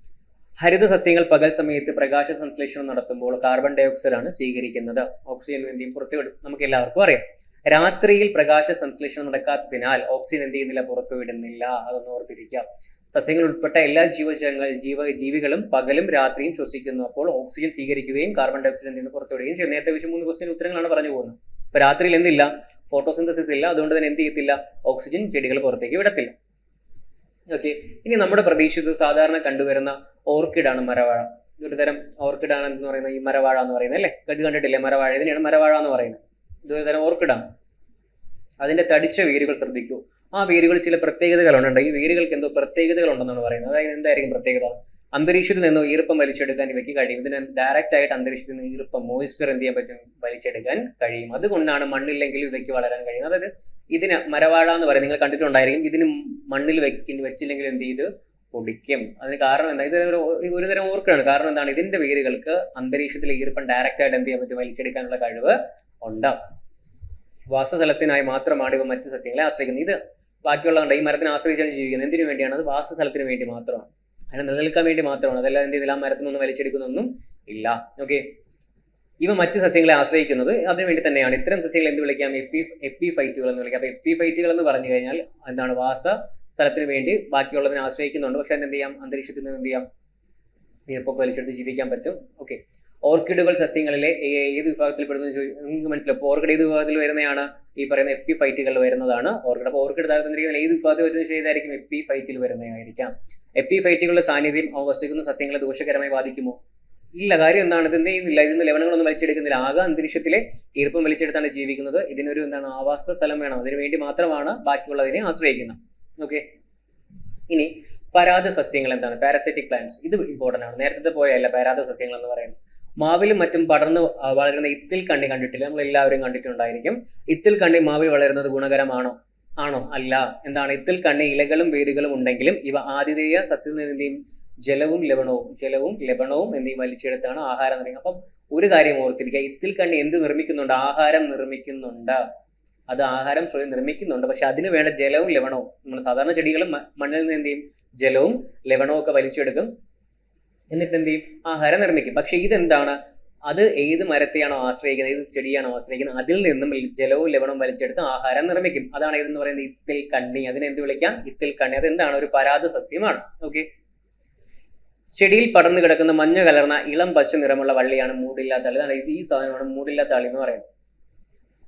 ഹരിത സസ്യങ്ങൾ പകൽ സമയത്ത് പ്രകാശ സംശ്ലേഷണം നടത്തുമ്പോൾ കാർബൺ ഡൈ ഓക്സൈഡ് ആണ് സ്വീകരിക്കുന്നത്. ഓക്സിജൻ എന്തെയും പുറത്തുവിടും. നമുക്ക് എല്ലാവർക്കും അറിയാം. രാത്രിയിൽ പ്രകാശ സംശ്ലേഷണം നടക്കാത്തതിനാൽ ഓക്സിജൻ എന്ത് ചെയ്യുന്നില്ല പുറത്തുവിടുന്നില്ല. അതൊന്ന് ഓർത്തിരിക്കുക. സസ്യങ്ങൾ ഉൾപ്പെട്ട എല്ലാ ജീവജങ്ങൾ ജീവ ജീവികളും പകലും രാത്രിയും ശ്വസിക്കുന്നു. അപ്പോൾ ഓക്സിജൻ സ്വീകരിക്കുകയും കാർബൺ ഡൈ ഓക്സൈഡ് എന്തെങ്കിലും പുറത്തുവിടുകയും ചെയ്യും. നേരത്തെ വെച്ച് മൂന്ന് ക്വസ്റ്റ്യൻ ഉത്തരങ്ങളാണ് പറഞ്ഞു പോകുന്നത്. ഇപ്പൊ രാത്രിയിൽ എന്തില്ല? ഫോട്ടോസിന്തസിസ് ഇല്ല. അതുകൊണ്ട് തന്നെ എന്ത് ചെയ്യത്തില്ല? ഓക്സിജൻ ചെടികൾ പുറത്തേക്ക് വിടത്തില്ല. ഓക്കെ ഇനി നമ്മുടെ പ്രദേശത്ത് സാധാരണ കണ്ടുവരുന്ന ഓർക്കിഡാണ് മരവാഴ. ഒരു തരം ഓർക്കിഡാണ് എന്ന് പറയുന്ന ഈ മരവാഴ എന്ന് പറയുന്നത് അല്ലേ? ഇത് കണ്ടിട്ടില്ലേ? മരവാഴ. ഇതിനെയാണ് മരവാഴ എന്ന് പറയുന്നത്. ഇതൊരു തരം ഓർക്കിഡാണ് അതിന്റെ തടിച്ച വേരുകൾ ശ്രദ്ധിക്കൂ. ആ വേരുകൾ ചില പ്രത്യേകതകളുണ്ട്. ഈ വേരുകൾക്ക് എന്തോ പ്രത്യേകതകൾ ഉണ്ടെന്നാണ് പറയുന്നത്. അതായത് എന്തായിരിക്കും പ്രത്യേകത? അന്തരീക്ഷത്തിൽ നിന്നോ ഈർപ്പം വലിച്ചെടുക്കാൻ ഇവയ്ക്ക് കഴിയും. ഇതിന് ഡയറക്റ്റ് ആയിട്ട് അന്തരീക്ഷത്തിൽ നിന്ന് ഈർപ്പം മോയിസ്ചർ എന്ത് ചെയ്യാൻ പറ്റും? വലിച്ചെടുക്കാൻ കഴിയും. അതുകൊണ്ടാണ് മണ്ണില്ലെങ്കിൽ ഇവയ്ക്ക് വളരാൻ കഴിയുന്നത്. അതായത് ഇതിന് മരവാഴ എന്ന് പറയുന്നത് നിങ്ങൾ കണ്ടിട്ടുണ്ടായിരിക്കും. ഇതിന് മണ്ണിൽ വെക്കി വെച്ചില്ലെങ്കിൽ എന്ത് ചെയ്ത്? പൊടിക്കും. അതിന് കാരണം എന്താ? ഇത് ഒരു തരം ഓർക്കാണ് കാരണം എന്താണ്? ഇതിന്റെ വേരുകൾക്ക് അന്തരീക്ഷത്തിൽ ഈർപ്പം ഡയറക്റ്റ് ആയിട്ട് എന്ത് ചെയ്യാൻ പറ്റും? വലിച്ചെടുക്കാനുള്ള കഴിവ് ഉണ്ട്. വാസസ്ഥലത്തിനായി മാത്രമാണ് ഇവ മറ്റു സസ്യങ്ങളെ ആശ്രയിക്കുന്നത്. ഇത് ബാക്കിയുള്ളതുകൊണ്ട് ഈ മരത്തിനെ ആശ്രയിച്ചാണ് ജീവിക്കുന്നത്. എന്തിനു വേണ്ടിയാണ്? അത് വാസസ്ഥലത്തിന് വേണ്ടി മാത്രമാണ്. അതിനെ നിലനിൽക്കാൻ വേണ്ടി മാത്രമാണ്. അതല്ല എന്ത് ചെയ്തില്ല മരത്തിൽ വലിച്ചെടുക്കുന്നൊന്നും ഇല്ല. ഓക്കെ. ഇവ മറ്റ് സസ്യങ്ങളെ ആശ്രയിക്കുന്നത് അതിനുവേണ്ടി തന്നെയാണ്. ഇത്തരം സസ്യങ്ങൾ എന്ത് വിളിക്കാം? എപ്പി എപ്പി ഫൈറ്റുകൾ എന്ന് വിളിക്കാം. അപ്പൊ എപ്പി ഫൈറ്റുകൾ എന്ന് പറഞ്ഞു കഴിഞ്ഞാൽ എന്താണ്? വാസ സ്ഥലത്തിന് വേണ്ടി ബാക്കിയുള്ളതിനെ ആശ്രയിക്കുന്നുണ്ട്. പക്ഷെ അതിന് എന്ത് ചെയ്യാം? അന്തരീക്ഷത്തിൽ നിന്ന് എന്ത് ചെയ്യാം? ഈർപ്പൊക്കെ വലിച്ചെടുത്ത് ജീവിക്കാൻ പറ്റും. ഓക്കെ ഓർക്കിഡുകൾ സസ്യങ്ങളിലെ ഏത് വിഭാഗത്തിൽ പെടുന്നു നിങ്ങൾക്ക് മനസ്സിലാവും. ഓർക്കിഡ് ഏത് വിഭാഗത്തിൽ വരുന്നതാണ്? ഈ പറയുന്ന എപ്പി ഫൈറ്റുകൾ വരുന്നതാണ്. ഓർക്കിഡ് അപ്പോൾ ഓർക്കിഡ് താരതമ്യം ഏത് വിഭാഗത്തിൽ വരുന്ന ചെയ്തായിരിക്കും എപ്പി ഫൈറ്റിൽ വരുന്നതായിരിക്കാം. എപ്പി ഫൈറ്റുകളുടെ സാന്നിധ്യം അവ വസിക്കുന്ന സസ്യങ്ങളെ ദോഷകരമായി ബാധിക്കുമോ? ഇല്ല. കാര്യം എന്താണ്? ഇത് എന്ത് ചെയ്യുന്നില്ല? ഇതിന് ലവണങ്ങളൊന്നും വലിച്ചെടുക്കുന്നില്ല. ആകെ അന്തരീക്ഷത്തിലെ ഈർപ്പം വലിച്ചെടുത്താണ് ജീവിക്കുന്നത്. ഇതിനൊരു എന്താണ്? ആവാസ സ്ഥലം വേണം. അതിനു വേണ്ടി മാത്രമാണ് ബാക്കിയുള്ളതിനെ ആശ്രയിക്കുന്നത്. ഓക്കെ ഇനി പരാത സസ്യങ്ങൾ എന്താണ്? പാരസൈറ്റിക് പ്ലാന്റ്സ് ഇത് ഇമ്പോർട്ടന്റ് ആണ്. നേരത്തെ പോയല്ല പരാത സസ്യങ്ങൾ എന്ന് പറയുന്നത്. മാവിലും മറ്റും പടർന്ന് വളരുന്ന ഇത്തിൽ കണ്ണി കണ്ടിട്ടില്ല? നമ്മൾ എല്ലാവരും കണ്ടിട്ടുണ്ടായിരിക്കും. ഇത്തിൽ കണ്ണി മാവിൽ വളരുന്നത് ഗുണകരമാണോ? ആണോ? അല്ല. എന്താണ്? ഇത്തിൽ കണ്ണി ഇലകളും വേരുകളും ഉണ്ടെങ്കിലും ഇവ ആതിഥേയ നിന്നും ജലവും ലവണവും ജലവും ലവണവും എന്നീ വലിച്ചെടുത്താണ് ആഹാരം നിർമ്മിക്കുന്നത് അപ്പം ഒരു കാര്യം ഓർത്തിരിക്കുക. ഇത്തിൽ കണ്ണി എന്ത് നിർമ്മിക്കുന്നുണ്ട്? ആഹാരം നിർമ്മിക്കുന്നുണ്ട്. അത് ആഹാരം സ്വയം നിർമ്മിക്കുന്നുണ്ട്. പക്ഷെ അതിന് വേണ്ട ജലവും ലവണവും നമ്മൾ സാധാരണ ചെടികളും മണ്ണിൽ നിന്ന് എന്ത് ചെയ്യും? ജലവും ലവണവും ഒക്കെ വലിച്ചെടുക്കും. എന്നിട്ട് എന്ത് ചെയ്യും? ആഹാരം നിർമ്മിക്കും. പക്ഷെ ഇതെന്താണ്? അത് ഏത് മരത്തെയാണോ ആശ്രയിക്കുന്നത് ഏത് ചെടിയാണോ ആശ്രയിക്കുന്നത് അതിൽ നിന്നും ജലവും ലവണവും വലിച്ചെടുത്ത് ആഹാരം നിർമ്മിക്കും. അതാണ് ഇതെന്ന് പറയുന്നത് ഇത്തിൽ കണ്ണി. അതിനെ എന്ത് വിളിക്കാം? ഇത്തിൽ കണ്ണി. അത് എന്താണ് ഒരു പരാത സസ്യമാണ്. ഓക്കെ. ചെടിയിൽ പടർന്നു കിടക്കുന്ന മഞ്ഞ കലർന്ന ഇളം പച്ച നിറമുള്ള വള്ളിയാണ് മൂടില്ലാത്ത അളി ഇതാണ് ഇത് ഈ സാധനമാണ് മൂടില്ലാത്ത എന്ന് പറയുന്നത്.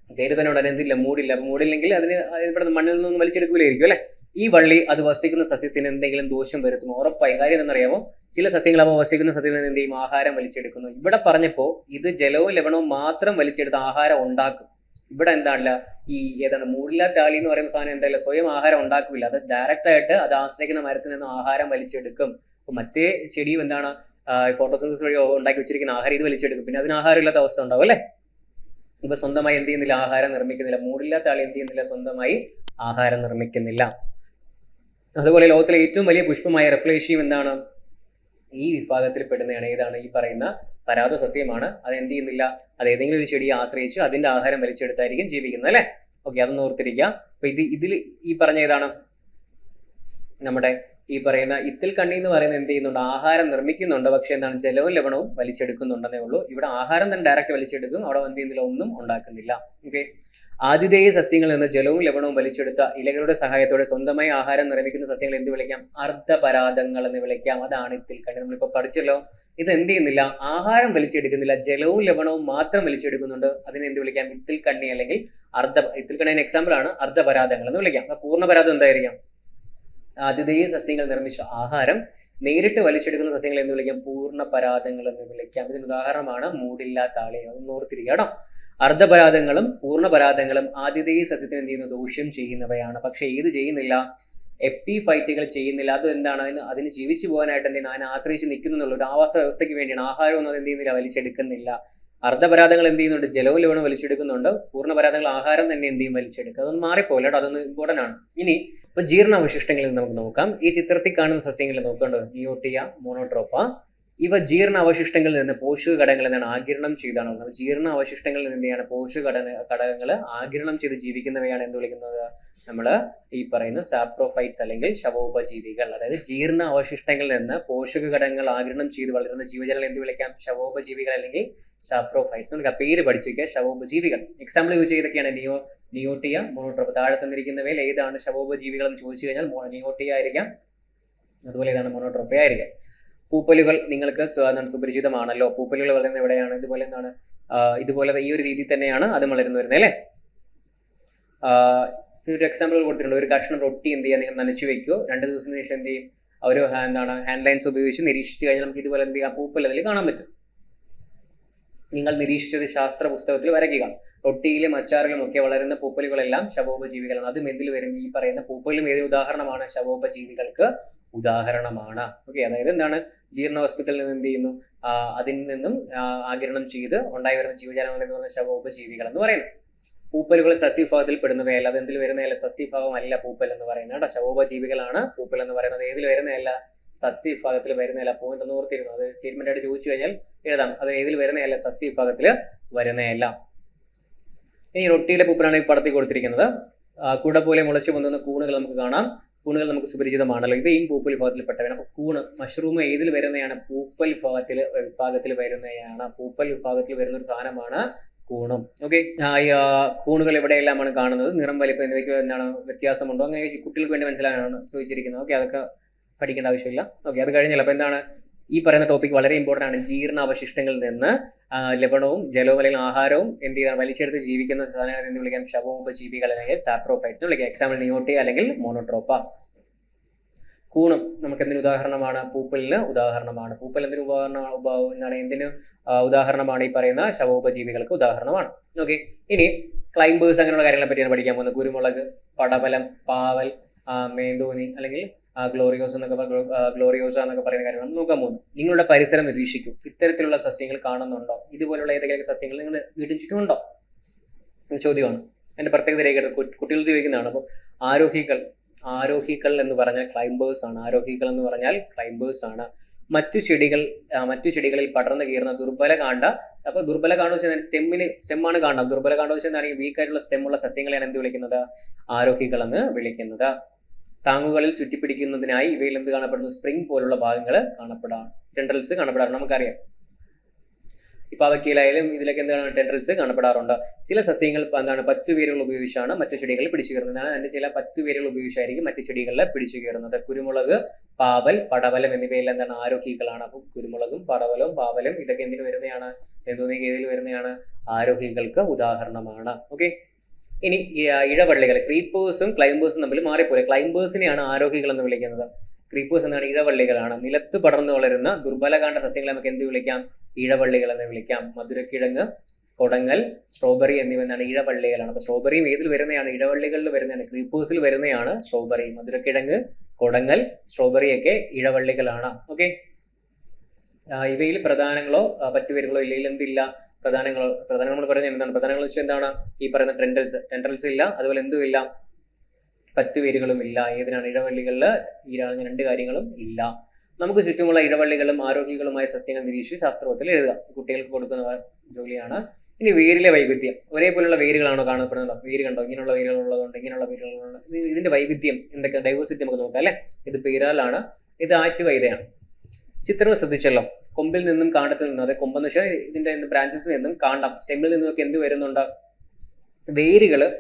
പേര് തന്നെ ഉടനെ എന്തില്ല മൂടില്ല. മൂടില്ലെങ്കിൽ അതിന് ഇവിടെ മണ്ണിൽ നിന്നും വലിച്ചെടുക്കില്ലായിരിക്കും അല്ലെ? ഈ വള്ളി അത് വസിക്കുന്ന സസ്യത്തിന് എന്തെങ്കിലും ദോഷം വരുത്തുമോ ഉറപ്പായും. കാര്യം എന്നറിയാമോ ചില സസ്യങ്ങൾ അവ വസിക്കുന്ന സസ്യത്തിൽ നിന്ന് എന്ത് ചെയ്യും? ആഹാരം വലിച്ചെടുക്കുന്നു. ഇവിടെ പറഞ്ഞപ്പോ ഇത് ജലവും ലവണവും മാത്രം വലിച്ചെടുത്ത് ആഹാരം ഉണ്ടാക്കും. ഇവിടെ എന്താണല്ല ഈ ഏതാണ് മൂടില്ലാത്ത ആളി എന്ന് പറയുന്ന സാധനം എന്തായാലും സ്വയം ആഹാരം ഉണ്ടാക്കില്ല അത് ഡയറക്റ്റ് ആയിട്ട് അത് ആശ്രയിക്കുന്ന മരത്തിൽ നിന്ന് ആഹാരം വലിച്ചെടുക്കും. അപ്പൊ മറ്റേ ചെടിയും എന്താണ് ഫോട്ടോസിന്തസിസ് വഴി ഉണ്ടാക്കി വെച്ചിരിക്കുന്ന ആഹാരം ഇത് വലിച്ചെടുക്കും. പിന്നെ അതിന് ആഹാരം ഇല്ലാത്ത അവസ്ഥ ഉണ്ടാവും അല്ലെ? ഇപ്പൊ സ്വന്തമായി എന്ത് ചെയ്യുന്നില്ല? ആഹാരം നിർമ്മിക്കുന്നില്ല. മൂടില്ലാത്ത ആൾ എന്ത് ചെയ്യുന്നില്ല? സ്വന്തമായി ആഹാരം നിർമ്മിക്കുന്നില്ല. അതുപോലെ ലോകത്തിലെ ഏറ്റവും വലിയ പുഷ്പമായ റെഫ്ലേഷ്യം എന്താണ്? ഈ വിഭാഗത്തിൽ പെടുന്നതാണ്. ഏതാണ്? ഈ പറയുന്ന പരാത സസ്യമാണ്. അത് എന്ത് ചെയ്യുന്നില്ല? അത് ഏതെങ്കിലും ഒരു ചെടിയെ ആശ്രയിച്ച് അതിന്റെ ആഹാരം വലിച്ചെടുത്തായിരിക്കും ജീവിക്കുന്നത് അല്ലെ? ഓക്കെ അതൊന്ന് ഓർത്തിരിക്കുക. അപ്പൊ ഇത് ഇതിൽ ഈ പറഞ്ഞ ഏതാണ്? നമ്മുടെ ഈ പറയുന്ന ഇത്തിൽ കണ്ണി എന്ന് പറയുന്നത് എന്ത് ചെയ്യുന്നുണ്ട്? ആഹാരം നിർമ്മിക്കുന്നുണ്ട്. പക്ഷേ എന്താണ്? ജലവും ലവണവും വലിച്ചെടുക്കുന്നുണ്ടെന്നേ ഉള്ളൂ. ഇവിടെ ആഹാരം തന്നെ ഡയറക്റ്റ് വലിച്ചെടുക്കും. അവിടെ എന്ത് ചെയ്യുന്നില്ല? ഒന്നും ഉണ്ടാക്കുന്നില്ല. ഓക്കെ ആതിഥേയ സസ്യങ്ങളിൽ നിന്ന് ജലവും ലവണവും വലിച്ചെടുത്ത ഇലകളുടെ സഹായത്തോടെ സ്വന്തമായി ആഹാരം നിർമ്മിക്കുന്ന സസ്യങ്ങൾ എന്ത് വിളിക്കാം? അർദ്ധപരാതങ്ങൾ എന്ന് വിളിക്കാം. അതാണ് ഇത്തിൽ കണ്ണി. നമ്മളിപ്പോ പഠിച്ചല്ലോ. ഇത് എന്ത് ചെയ്യുന്നില്ല? ആഹാരം വലിച്ചെടുക്കുന്നില്ല. ജലവും ലവണവും മാത്രം വലിച്ചെടുക്കുന്നുണ്ട്. അതിനെ എന്ത് വിളിക്കാം? ഇത്തിൽ കണ്ണി അല്ലെങ്കിൽ അർദ്ധ ഇത്തിൽ കണ്ണിന് എക്സാമ്പിൾ ആണ്. അർദ്ധപരാതങ്ങൾ എന്ന് വിളിക്കാം. പൂർണപരാതം എന്തായിരിക്കാം? ആതിഥേയ സസ്യങ്ങൾ നിർമ്മിച്ച ആഹാരം നേരിട്ട് വലിച്ചെടുക്കുന്ന സസ്യങ്ങൾ എന്ന് വിളിക്കാം പൂർണ പരാതങ്ങൾ എന്ന് വിളിക്കാം. ഇതിന് ഉദാഹരണമാണ് മൂടില്ലാത്ത ആളെ ഒന്ന് ഓർത്തിരിക്കുക കേട്ടോ. അർദ്ധപരാതങ്ങളും പൂർണ പരാതങ്ങളും ആതിഥേയ സസ്യത്തിന് എന്ത് ചെയ്യുന്നു? ദോഷം ചെയ്യുന്നവയാണ്. പക്ഷെ ഏത് ചെയ്യുന്നില്ല? എപ്പി ഫൈറ്റുകൾ ചെയ്യുന്നില്ല. അത് എന്താണ് അതിന് അതിന് ജീവിച്ചു പോകാനായിട്ട് എന്തെങ്കിലും അതിനെ ആശ്രയിച്ച് നിൽക്കുന്നുള്ള ഒരു ആവാസ വ്യവസ്ഥയ്ക്ക് വേണ്ടിയാണ് ആഹാരം ഒന്നും അത് എന്ത് ചെയ്യുന്നില്ല? വലിച്ചെടുക്കുന്നില്ല. അർദ്ധപരാതങ്ങൾ എന്ത് ചെയ്യുന്നുണ്ട്? ജലവും ലവണവും വലിച്ചെടുക്കുന്നുണ്ട്. പൂർണപരാതങ്ങൾ ആഹാരം തന്നെ എന്ത് ചെയ്യും? വലിച്ചെടുക്കുക അതൊന്നും മാറിപ്പോയില്ല അതൊന്ന് ഇമ്പോർട്ടന്റ് ആണ്. ഇനി ഇപ്പൊ ജീർണാവശിഷ്ടങ്ങളിൽ നമുക്ക് നോക്കാം. ഈ ചിത്രത്തിൽ കാണുന്ന സസ്യങ്ങളിൽ നോക്കേണ്ടത് നിയോട്ടിയ മോണോട്രോപ്പ. ഇവ ജീർണ അവശിഷ്ടങ്ങളിൽ നിന്ന് പോഷക ഘടകങ്ങളിൽ നിന്നാണ് ആകിരണം ചെയ്താണ് ഉള്ളത്. ജീർണ അവശിഷ്ടങ്ങളിൽ നിന്ന് എന്തെയാണ് പോഷക ഘടക ഘടകങ്ങൾ ആകിരണം ചെയ്ത് ജീവിക്കുന്നവയാണ് എന്ത് വിളിക്കുന്നത്? നമ്മൾ ഈ പറയുന്ന സാപ്രോഫൈറ്റ്സ് അല്ലെങ്കിൽ ശവോപജീവികൾ അതായത് ജീർണ അവശിഷ്ടങ്ങളിൽ നിന്ന് പോഷക ഘടകങ്ങൾ ആഗിരണം ചെയ്ത് വളരുന്ന ജീവജലങ്ങൾ എന്ത് വിളിക്കാം? ശവോപജീവികൾ അല്ലെങ്കിൽ സാപ്രോഫൈറ്റ്സ്. നമുക്ക് ആ പേര് പഠിച്ചു വയ്ക്കുക ശവോപജീവികൾ. എക്സാമ്പിൾ യൂസ് ചെയ്തൊക്കെയാണ് നിയോ നിയോട്ടിയ മോണോട്രോപ്പ് താഴെ തന്നിരിക്കുന്നവയിൽ ഏതാണ് ശവോപജീവികൾ എന്ന് ചോദിച്ചു കഴിഞ്ഞാൽ നിയോട്ടിയ ആയിരിക്കാം. അതുപോലെ ഏതാണ് മോണോട്രോപ്പ ആയിരിക്കാം. പൂപ്പലുകൾ നിങ്ങൾക്ക് സുപരിചിതമാണല്ലോ? പൂപ്പലുകൾ വളരുന്ന എവിടെയാണ്? ഇതുപോലെ എന്താണ് ഇതുപോലെ ഈ ഒരു രീതി തന്നെയാണ് അത് വളരുന്നു വരുന്നത് അല്ലേ? ഒരു എക്സാമ്പിൾ കൊടുത്തിട്ടുണ്ട്. ഒരു കഷ്ണം റൊട്ടി എന്ത് ചെയ്യുക നിങ്ങൾ നനച്ചു വെക്കുമോ രണ്ട് ദിവസത്തിന് ശേഷം എന്ത് ചെയ്യും? അവർ എന്താണ് ഹാൻഡ് ലൈൻസ് ഉപയോഗിച്ച് നിരീക്ഷിച്ച് കഴിഞ്ഞാൽ നമുക്ക് ഇതുപോലെ എന്ത് ചെയ്യാം? പൂപ്പൽ അതിൽ കാണാൻ പറ്റും. നിങ്ങൾ നിരീക്ഷിച്ചത് ശാസ്ത്ര പുസ്തകത്തിൽ വരയ്ക്കുക. റൊട്ടിയിലും അച്ചാറിലും ഒക്കെ വളരുന്ന പൂപ്പലുകളെല്ലാം ശവോപജീവികളാണ്. അതും എന്തിൽ വരും? ഈ പറയുന്ന പൂപ്പലും ഏതൊരു ഉദാഹരണമാണ്? ശവോപജീവികൾക്ക് ഉദാഹരണമാണ്. ഓക്കെ അതായത് എന്താണ്? ജീർണ വസ്തുക്കളിൽ നിന്ന് എന്ത് ചെയ്യുന്നു? അതിൽ നിന്നും ആകിരണം ചെയ്ത് ഉണ്ടായി വരുന്ന ജീവജാലങ്ങൾ എന്ന് പറഞ്ഞ ശവോപജീവികൾ എന്ന് പറയുന്നത്. പൂപ്പലുകൾ സസ്യവിഭാഗത്തിൽ പെടുന്നവയല്ല. അത് എന്തിൽ വരുന്നതല്ല? സസ്യവിഭാഗമല്ല പൂപ്പൽ എന്ന് പറയുന്നത് കേട്ടോ. ശവോപജീവികളാണ് പൂപ്പൽ എന്ന് പറയുന്നത്. ഏതിൽ വരുന്നതല്ല? സസ്യവിഭാഗത്തിൽ വരുന്നതല്ല. പോയിന്റ് ഒന്ന് ഓർത്തിരുന്നു. അത് സ്റ്റേറ്റ്മെന്റ് ആയിട്ട് ചോദിച്ചു കഴിഞ്ഞാൽ എഴുതാം. അത് ഏതിൽ വരുന്നതല്ല? സസ്യവിഭാഗത്തിൽ വരുന്നതല്ല. ഈ റൊട്ടിയുടെ പൂപ്പലാണ് ഈ പടത്തിൽ കൊടുത്തിരിക്കുന്നത്. കൂടെ പോലെ മുളച്ചു പൊന്നുന്ന കൂണുകൾ നമുക്ക് കാണാം. കൂണുകൾ നമുക്ക് സുപരിചിതമാണല്ലോ. ഇവയും പൂപ്പൽ വിഭാഗത്തിൽപ്പെട്ടവയാണ് അപ്പൊ കൂണ് മഷ്റൂം ഏതിൽ വരുന്നതാണ്? പൂപ്പൽ വിഭാഗത്തിൽ വിഭാഗത്തിൽ വരുന്നതാണ്. പൂപ്പൽ വിഭാഗത്തിൽ വരുന്ന ഒരു സാധനമാണ് കൂണും. ഓക്കെ ഈ കൂണുകൾ എവിടെയെല്ലാമാണ് കാണുന്നത്? നിറം വലിപ്പം എന്നിവയ്ക്ക് എന്താണ് വ്യത്യാസമുണ്ടോ? അങ്ങനെ കുട്ടികൾക്ക് വേണ്ടി മനസ്സിലാക്കാനാണ് ചോദിച്ചിരിക്കുന്നത്. ഓക്കെ അതൊക്കെ പഠിക്കേണ്ട ആവശ്യമില്ല. ഓക്കെ അത് കഴിഞ്ഞല്ലോ. അപ്പൊ എന്താണ്? ഈ പറയുന്ന ടോപ്പിക് വളരെ ഇമ്പോർട്ടന്റ് ആണ്. ജീർണാവശിഷ്ടങ്ങളിൽ നിന്ന് ലവണവും ജലവും അല്ലെങ്കിൽ ആഹാരവും എന്ത് ചെയ്യാൻ വലിച്ചെടുത്ത് ജീവിക്കുന്ന സാധനങ്ങൾ എന്ന് വിളിക്കാം. ശവോപജീവികൾ അല്ലെങ്കിൽ സാപ്രോഫൈറ്റ്സ് വിളിക്കാം. എക്സാമ്പിൾ നിയോട്ടി അല്ലെങ്കിൽ മോണോട്രോപ്പ കൂണും നമുക്ക് എന്തിനു ഉദാഹരണമാണ്? പൂപ്പലിന് ഉദാഹരണമാണ്. പൂപ്പൽ എന്തിന് ഉദാഹരണമാണ് ഉപ- എന്താണ് എന്തിന് ഉദാഹരണമാണ് ഈ പറയുന്ന ശവോപജീവികൾക്ക് ഉദാഹരണമാണ്. ഓക്കെ. ഇനി ക്ലൈംബേഴ്സ് അങ്ങനെയുള്ള കാര്യങ്ങളെ പറ്റിയാണ് പഠിക്കാൻ പോകുന്നത്. കുരുമുളക് പടവലം പാവൽ മേന്തോനി അല്ലെങ്കിൽ ഗ്ലോറിയോസ് എന്നൊക്കെ ഗ്ലോറിയോസ എന്നൊക്കെ പറയുന്ന കാര്യങ്ങൾ നോക്കാൻ പോകുന്നു നിങ്ങളുടെ പരിസരം നിരീക്ഷിക്കൂ. ഇത്തരത്തിലുള്ള സസ്യങ്ങൾ കാണുന്നുണ്ടോ? ഇതുപോലുള്ള ഏതെങ്കിലും സസ്യങ്ങൾ നിങ്ങൾ വീടിച്ചിട്ടുണ്ടോ എന്ന ചോദ്യമാണ്. എന്റെ പ്രത്യേകത രേഖ കുട്ടികൾ ചോദിക്കുന്നതാണ്. അപ്പോൾ ആരോഹികൾ ആരോഹികൾ എന്ന് പറഞ്ഞാൽ ക്ലൈംബേഴ്സ് ആണ്. ആരോഹികൾ എന്ന് പറഞ്ഞാൽ ക്ലൈംബേഴ്സ് ആണ്. മറ്റു ചെടികൾ മറ്റു ചെടികളിൽ പടർന്നു കയറുന്ന ദുർബല കാണ്ട അപ്പൊ ദുർബല കാണ്ട വെച്ചാൽ സ്റ്റെമ്മിന് സ്റ്റെമ്മാണ് കാണാം ദുർബല കാണ്ട വെച്ചാൽ വീക്ക് ആയിട്ടുള്ള സ്റ്റെമ്മുള്ള സസ്യങ്ങളെയാണ് എന്ത് വിളിക്കുന്നത്? ആരോഹികൾ എന്ന് വിളിക്കുന്നത്. താങ്ങുകളിൽ ചുറ്റിപ്പിടിക്കുന്നതിനായി ഇവയിൽ എന്ത് കാണപ്പെടുന്നു? സ്പ്രിംഗ് പോലുള്ള ഭാഗങ്ങൾ കാണപ്പെടാം ടെൻഡ്രൽസ് കാണപ്പെടാറുണ്ട്. നമുക്കറിയാം. ഇപ്പൊ അവക്കയിലായാലും ഇതിലൊക്കെ എന്താണ് ടെൻഡ്രൽസ് കാണപ്പെടാറുണ്ട്. ചില സസ്യങ്ങൾ എന്താണ് പത്ത് വേരുകൾ ഉപയോഗിച്ചാണ് മറ്റു ചെടികളിൽ പിടിച്ചു കയറുന്നത്. അതിന്റെ ചില പത്ത് വേരുകൾ ഉപയോഗിച്ചായിരിക്കും മറ്റു ചെടികളിൽ പിടിച്ചു കയറുന്നത്. കുരുമുളക് പാവൽ പടവലം എന്നിവയെല്ലാം എന്താണ് ആരോഗ്യകളാണ് അപ്പം കുരുമുളകും പടവലവും പാവലും ഇതൊക്കെ എന്തിനു വരുന്നതാണ്? എന്തോന്നി ഏതിൽ വരുന്നതാണ്? ആരോഗ്യങ്ങൾക്ക് ഉദാഹരണമാണ്. ഓക്കെ ഇനി ഇഴവള്ളികൾ. ക്രീപ്പേഴ്സും ക്ലൈംബേഴ്സും തമ്മിൽ മാറിപ്പോലെ ക്ലൈംബേഴ്സിനെയാണ് ആരോഗ്യകൾ എന്ന് വിളിക്കുന്നത്. ക്രീപ്പേഴ്സ് എന്നാണ് ഇഴവള്ളികളാണ്. നിലത്ത് പടർന്നു വളരുന്ന ദുർബലകാന്ഡ സസ്യങ്ങളെ നമുക്ക് എന്ത് വിളിക്കാം? ഇഴവള്ളികൾ എന്ന് വിളിക്കാം. മധുരക്കിഴങ്ങ് കൊടങ്ങൽ സ്ട്രോബെറി എന്നിവ എന്നാണ് ഈഴവള്ളികളാണ്. അപ്പൊ സ്ട്രോബെറിയും ഏതിൽ വരുന്നതാണ്? ഇഴവള്ളികളിൽ വരുന്നതാണ്. ക്രീപ്പേഴ്സിൽ വരുന്നതാണ് സ്ട്രോബെറി മധുരക്കിഴങ്ങ് കൊടങ്ങൽ സ്ട്രോബെറി ഒക്കെ ഇഴവള്ളികളാണ് ഓക്കെ ഇവയിൽ പ്രധാനങ്ങളോ ആ, പറ്റുപേരുകളോ ഇല്ലെങ്കിൽ എന്തില്ല? പ്രധാനങ്ങളോ പ്രധാനങ്ങൾ നമ്മൾ പറയുന്നത് എന്താണ്? പ്രധാനങ്ങൾ വെച്ചാൽ എന്താണ്? ഈ പറയുന്ന ടെൻഡൽസ് ടെൻഡൽസ് ഇല്ല. അതുപോലെ എന്തും ഇല്ല. പറ്റുപേരുകളും ഇല്ല. ഏതിനാണ്? ഇടവള്ളികളിൽ ഈ രണ്ട് കാര്യങ്ങളും ഇല്ല. നമുക്ക് ചുറ്റുമുള്ള ഇടവള്ളികളും ആരോഗ്യങ്ങളുമായ സസ്യങ്ങൾ നിരീക്ഷിച്ച് ശാസ്ത്രത്തിൽ എഴുതുക. കുട്ടികൾക്ക് കൊടുക്കുന്ന ജോലിയാണ്. ഇനി വേരിലെ വൈവിധ്യം. ഒരേപോലുള്ള വേരുകളാണോ കാണപ്പെടുന്നത്? വേര് കണ്ടോ? ഇങ്ങനെയുള്ള വേരുകൾ ഉള്ളതുകൊണ്ട് ഇങ്ങനെയുള്ള വേരുകളുള്ള ഇതിന്റെ വൈവിധ്യം എന്തൊക്കെ? ഡൈവേഴ്സിറ്റി നമുക്ക് നോക്കാം അല്ലെ? ഇത് പേരാലാണ്. ഇത് ആറ്റുകൈതയാണ് ചിത്രങ്ങൾ ശ്രദ്ധിച്ചല്ലോ. കൊമ്പിൽ നിന്നും കാണ്ടത്തിൽ നിന്നും അതായത് കൊമ്പെന്ന് വെച്ചാൽ ഇതിന്റെ ബ്രാഞ്ചസ് നിന്നും കാണ്ടം സ്റ്റെമ്മിൽ നിന്നൊക്കെ എന്ത് വരുന്നുണ്ട്? വേരുകൾ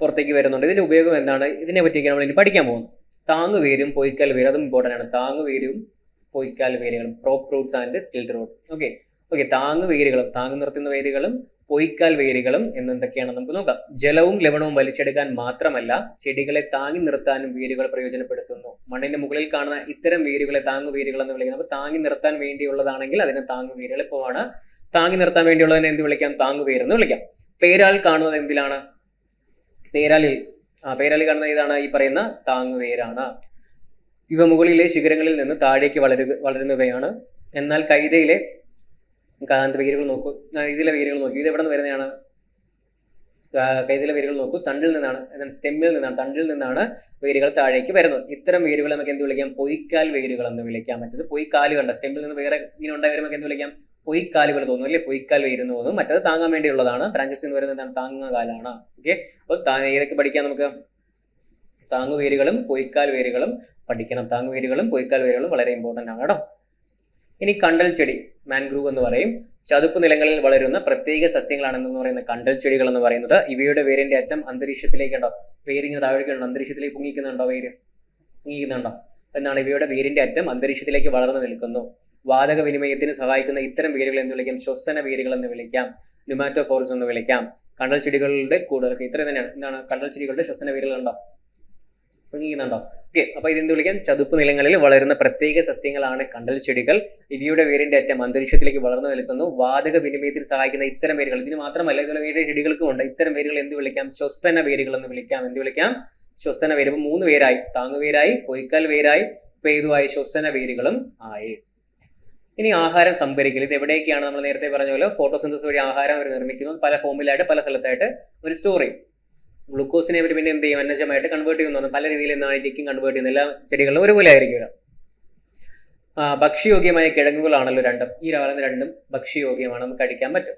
പുറത്തേക്ക് വരുന്നുണ്ട്. ഇതിന്റെ ഉപയോഗം എന്താണ്? ഇതിനെ പറ്റിയൊക്കെ നമ്മൾ ഇനി പഠിക്കാൻ പോകുന്നു താങ്ങ് വേരും പൊയ്ക്കാൽ വേരും. അതും ഇമ്പോർട്ടന്റ് ആണ്. താങ്ങ് വേരും പൊയ്ക്കാൽ വേരുകളും. Prop roots and stilt root okay okay താങ്ങ് വേരുകളും താങ്ങ് നിർത്തുന്ന വേരുകളും പൊയ്ക്കാൽ വേരുകളും എന്നെന്തൊക്കെയാണ് നമുക്ക് നോക്കാം. ജലവും ലവണവും വലിച്ചെടുക്കാൻ മാത്രമല്ല ചെടികളെ താങ്ങി നിർത്താനും വേരുകൾ പ്രയോജനപ്പെടുത്തുന്നു. മണ്ണിന്റെ മുകളിൽ കാണുന്ന ഇത്തരം വേരുകളെ താങ്ങു വേരുകൾ എന്ന് വിളിക്കുന്നത്. അപ്പോൾ താങ്ങി നിർത്താൻ വേണ്ടിയുള്ളതാണെങ്കിൽ അതിനെ താങ്ങു വേര് എളുപ്പമാണ് താങ്ങി നിർത്താൻ വേണ്ടിയുള്ളതിനെ എന്ത് വിളിക്കാം? താങ്ങു വേരെന്ന് വിളിക്കാം. പേരാൽ കാണുന്നത് എന്തിലാണ്? പേരാലിൽ ആ പേരാലിൽ കാണുന്ന ഇതാണ് ഈ പറയുന്ന താങ്ങുവേരാണ്. ഇവ മുകളിലെ ശിഖരങ്ങളിൽ നിന്ന് താഴേക്ക് വളരുക വളരുന്നവയാണ്. എന്നാൽ കൈതയിലെ കാന്ത വേരുകൾ നോക്കൂ ഇതിലെ വേരുകൾ നോക്കൂ. ഇത് എവിടെ നിന്ന് വരുന്നതാണ്? കൈതിലെ വേരുകൾ നോക്കൂ. തണ്ടിൽ നിന്നാണ് എന്നാൽ സ്റ്റെമ്മിൽ നിന്നാണ് തണ്ടിൽ നിന്നാണ് വേരുകൾ താഴേക്ക് വരുന്നത്. ഇത്തരം വേരുകൾ നമുക്ക് എന്ത് വിളിക്കാം? പൊയ്ക്കാൽ വേരുകൾ എന്ന് വിളിക്കാൻ പറ്റുന്നത് പൊയ്ക്കാൽ കണ്ട സ്റ്റെമ്മിൽ നിന്ന് വേറെ ഇങ്ങനെ ഉണ്ടായി വരുമ്പോൾ എന്ത് വിളിക്കാം? പൊയ്ക്കാലുകൾ തോന്നും അല്ലേ? പൊയ്ക്കാൽ വരുന്നു തോന്നും മറ്റത് താങ്ങാൻ വേണ്ടിയുള്ളതാണ്. ബ്രാഞ്ചസ് എന്ന് പറയുന്നത് എന്താണ്? താങ്ങാകാലാണ് ഓക്കെ അപ്പോൾ താ- ഏതൊക്കെ പഠിക്കാം നമുക്ക്? താങ്ങുവേരുകളും പൊയ്ക്കാൽ വേരുകളും പഠിക്കണം. താങ്ങുവേരുകളും പൊയ്ക്കാൽ വേരുകളും വളരെ ഇമ്പോർട്ടന്റ് ആണ് കേട്ടോ. ഇനി കണ്ടൽ ചെടി മാൻഗ്രൂവ് എന്ന് പറയും. ചതുപ്പ് നിലങ്ങളിൽ വളരുന്ന പ്രത്യേക സസ്യങ്ങളാണെന്ന് പറയുന്ന കണ്ടൽ ചെടികൾ എന്ന് പറയുന്നത് ഇവയുടെ വേരിന്റെ അറ്റം അന്തരീക്ഷത്തിലേക്ക് ഉണ്ടോ? വേരിങ്ങനെ താഴേക്ക് ഉണ്ടോ? അന്തരീക്ഷത്തിലേക്ക് പൊങ്ങിക്കുന്നുണ്ടോ? വേര്? പൊങ്ങിക്കുന്നുണ്ടോ? എന്നാണ് ഇവയുടെ വേരിന്റെ അറ്റം അന്തരീക്ഷത്തിലേക്ക് വളർന്നു നിൽക്കുന്നു. വാതക വിനിമയത്തിന് സഹായിക്കുന്ന ഇത്തരം വേരുകൾ എന്ന് വിളിക്കാം. ശ്വസന വേരുകൾ എന്ന് വിളിക്കാം. ന്യൂമാറ്റോഫോർസ് എന്ന് വിളിക്കാം. കണ്ടൽ ചെടികളുടെ കൂടുതൽ ഇത്ര തന്നെയാണ്. എന്താണ്? കണ്ടൽ ചെടികളുടെ ശ്വസന വേരുകൾ ഉണ്ടോ ണ്ടോ ഓക്കെ അപ്പൊ ഇതെന്ത് വിളിക്കാം? ചതുപ്പ് നിലങ്ങളിൽ വളരുന്ന പ്രത്യേക സസ്യങ്ങളാണ് കണ്ടൽ ചെടികൾ. ഇവയുടെ വേരിന്റെ അറ്റം അന്തരീക്ഷത്തിലേക്ക് വളർന്നു നിൽക്കുന്നു. വാതക വിനിമയത്തിന് സഹായിക്കുന്ന ഇത്തരം വേരുകൾ. ഇതിന് മാത്രമല്ല ഇതുപോലെ വേറെ ചെടികൾക്കും ഉണ്ട്. ഇത്തരം വേരുകൾ എന്ത് വിളിക്കാം? ശ്വസന വേരുകൾ എന്ന് വിളിക്കാം. എന്ത് വിളിക്കാം? ശ്വസന വേര്. മൂന്ന് പേരായി താങ്ങുവേരായി പൊയ്ക്കൽ വേരായി പെയ്തുവായ ശ്വസന വേരുകളും ആയി. ഇനി ആഹാരം സംഭരിക്കൽ ഇത് എവിടെയൊക്കെയാണ് നമ്മൾ നേരത്തെ പറഞ്ഞ പോലെ ഫോട്ടോസിന്തസിസ് വഴി ആഹാരം അവർ നിർമ്മിക്കുന്നു. പല ഫോമിലായിട്ട് പല സ്ഥലത്തായിട്ട് ഒരു ചെയ്യും ഗ്ലൂക്കോസിനെ അവർ പിന്നെ എന്ത് ചെയ്യും? അന്നജമായിട്ട് കൺവേർട്ട് ചെയ്യുന്നു. പല രീതിയിൽ എന്നായിരിക്കും കൺവേർട്ട് ചെയ്യുന്നത് എല്ലാ ചെടികളിലും ഒരുപോലെ ആയിരിക്കില്ല. ഭക്ഷ്യയോഗ്യമായ കിഴങ്ങുകളാണല്ലോ രണ്ടും. ഈ രാവിലെ രണ്ടും ഭക്ഷ്യയോഗ്യമാണ്. നമുക്ക് അടിക്കാൻ പറ്റും.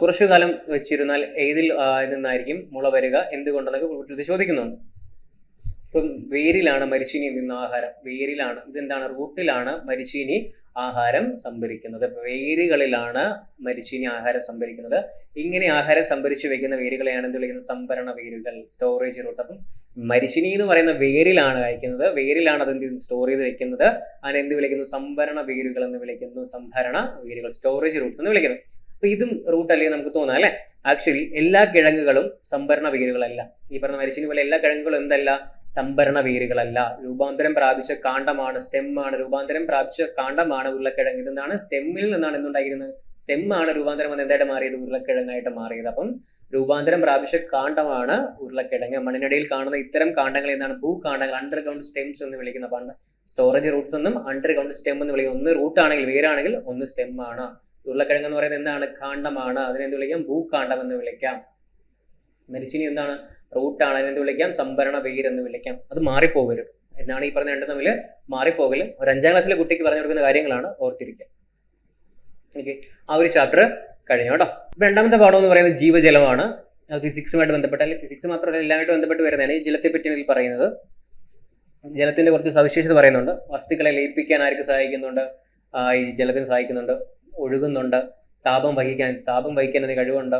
കുറച്ചു കാലം വെച്ചിരുന്നാൽ ഏതിൽ നിന്നായിരിക്കും മുള വരിക? എന്തുകൊണ്ടെന്നൊക്കെ ഇത് ചോദിക്കുന്നുണ്ട്. ഇപ്പം വേരിലാണ് മരിച്ചീനി നിന്ന ആഹാരം. വേരിലാണ്. ഇതെന്താണ്? റൂട്ടിലാണ് മരിച്ചീനി ആഹാരം സംഭരിക്കുന്നത്. വേരുകളിലാണ് മരിച്ചീനി ആഹാരം സംഭരിക്കുന്നത്. ഇങ്ങനെ ആഹാരം സംഭരിച്ചു വെക്കുന്ന വേരുകളെയാണ് എന്ത് വിളിക്കുന്നത്? സംഭരണ വേരുകൾ സ്റ്റോറേജ് റൂട്ട് അപ്പം മരിച്ചിനി എന്ന് പറയുന്ന വേരിലാണ് കഴിക്കുന്നത് വേരിലാണ് അത് എന്ത് സ്റ്റോർ ചെയ്ത് വെക്കുന്നത്. അതിനെ എന്ത് വിളിക്കുന്നു? സംഭരണ വേരുകൾ എന്ന് വിളിക്കുന്നു. സംഭരണ വേരുകൾ സ്റ്റോറേജ് റൂട്ട്സ് എന്ന് വിളിക്കുന്നു. അപ്പൊ ഇതും റൂട്ട് അല്ലെങ്കിൽ നമുക്ക് തോന്നാം അല്ലെ? ആക്ച്വലി എല്ലാ കിഴങ്ങുകളും സംഭരണ വേരുകളല്ല. ഈ പറഞ്ഞ മരിച്ചിനി പോലെ എല്ലാ കിഴങ്ങുകളും എന്തല്ല? സംഭരണ വേരുകളല്ല രൂപാന്തരം പ്രാപിച്ച കാണ്ഡമാണ് സ്റ്റെമ്മാണ്. രൂപാന്തരം പ്രാപിച്ച കാണ്ഡമാണ് ഉരുളക്കിഴങ്ങ്. ഇതെന്താണ്? സ്റ്റെമ്മിൽ നിന്നാണ് എന്തുണ്ടായിരുന്നത്? സ്റ്റെമ്മാണ് രൂപാന്തരം വന്ന് എന്തായിട്ട് മാറിയത്? ഉരുളക്കിഴങ്ങായിട്ട് മാറിയത്. അപ്പം രൂപാന്തരം പ്രാപിച്ച കാണ്ഡമാണ് ഉരുളക്കിഴങ്ങ്. മണ്ണിനടിയിൽ കാണുന്ന ഇത്തരം കാണ്ഡങ്ങൾ എന്താണ്? ഭൂകാണ്ഡങ്ങൾ അണ്ടർഗ്രൗണ്ട് സ്റ്റെംസ് എന്ന് വിളിക്കുന്ന പണ്ട് സ്റ്റോറേജ് റൂട്ട്സ് എന്നും അണ്ടർഗ്രൗണ്ട് സ്റ്റെം എന്ന് വിളിക്കും. ഒന്ന് റൂട്ട് ആണെങ്കിൽ വേരാണെങ്കിൽ ഒന്ന് സ്റ്റെം ആണ്. ഉരുളക്കിഴങ്ങ് എന്ന് പറയുന്നത് എന്താണ്? കാണ്ഡമാണ്. അതിനെന്ത് വിളിക്കാം? ഭൂകാണ്ഡം എന്ന് വിളിക്കാം. മരിച്ചിനി എന്താണ്? റൂട്ടാണ് അതിനെന്ത് വിളിക്കാം? സംഭരണ വേര് എന്ന് വിളിക്കാം. അത് മാറിപ്പോകരുത്. എന്നാണ് ഈ പറഞ്ഞ രണ്ടും തമ്മിൽ മാറിപ്പോകൽ. ഒരു അഞ്ചാം ക്ലാസ്സിലെ കുട്ടിക്ക് പറഞ്ഞു കൊടുക്കുന്ന കാര്യങ്ങളാണ് ഓർത്തിരിക്കുക. ഓക്കെ. ആ ഒരു ചാപ്റ്റർ കഴിഞ്ഞു കേട്ടോ. രണ്ടാമത്തെ പാഠം എന്ന് പറയുന്നത് ജീവജലമാണ്. ഫിസിക്സുമായിട്ട് ബന്ധപ്പെട്ട അല്ലെങ്കിൽ ഫിസിക്സ് മാത്രമല്ല എല്ലാമായിട്ട് ബന്ധപ്പെട്ട് വരുന്നതാണ് ഈ ജലത്തെ പറ്റി ഇതിൽ പറയുന്നത്. ജലത്തിന്റെ കുറച്ച് സവിശേഷത പറയുന്നുണ്ട്. വസ്തുക്കളെ ലയിപ്പിക്കാൻ ആർക്ക് സഹായിക്കുന്നുണ്ട്? ഈ ജലത്തിന് സഹായിക്കുന്നുണ്ട്. ഒഴുകുന്നുണ്ട്. താപം വഹിക്കാൻ താപം വഹിക്കാൻ അതിന് കഴിവുണ്ട്.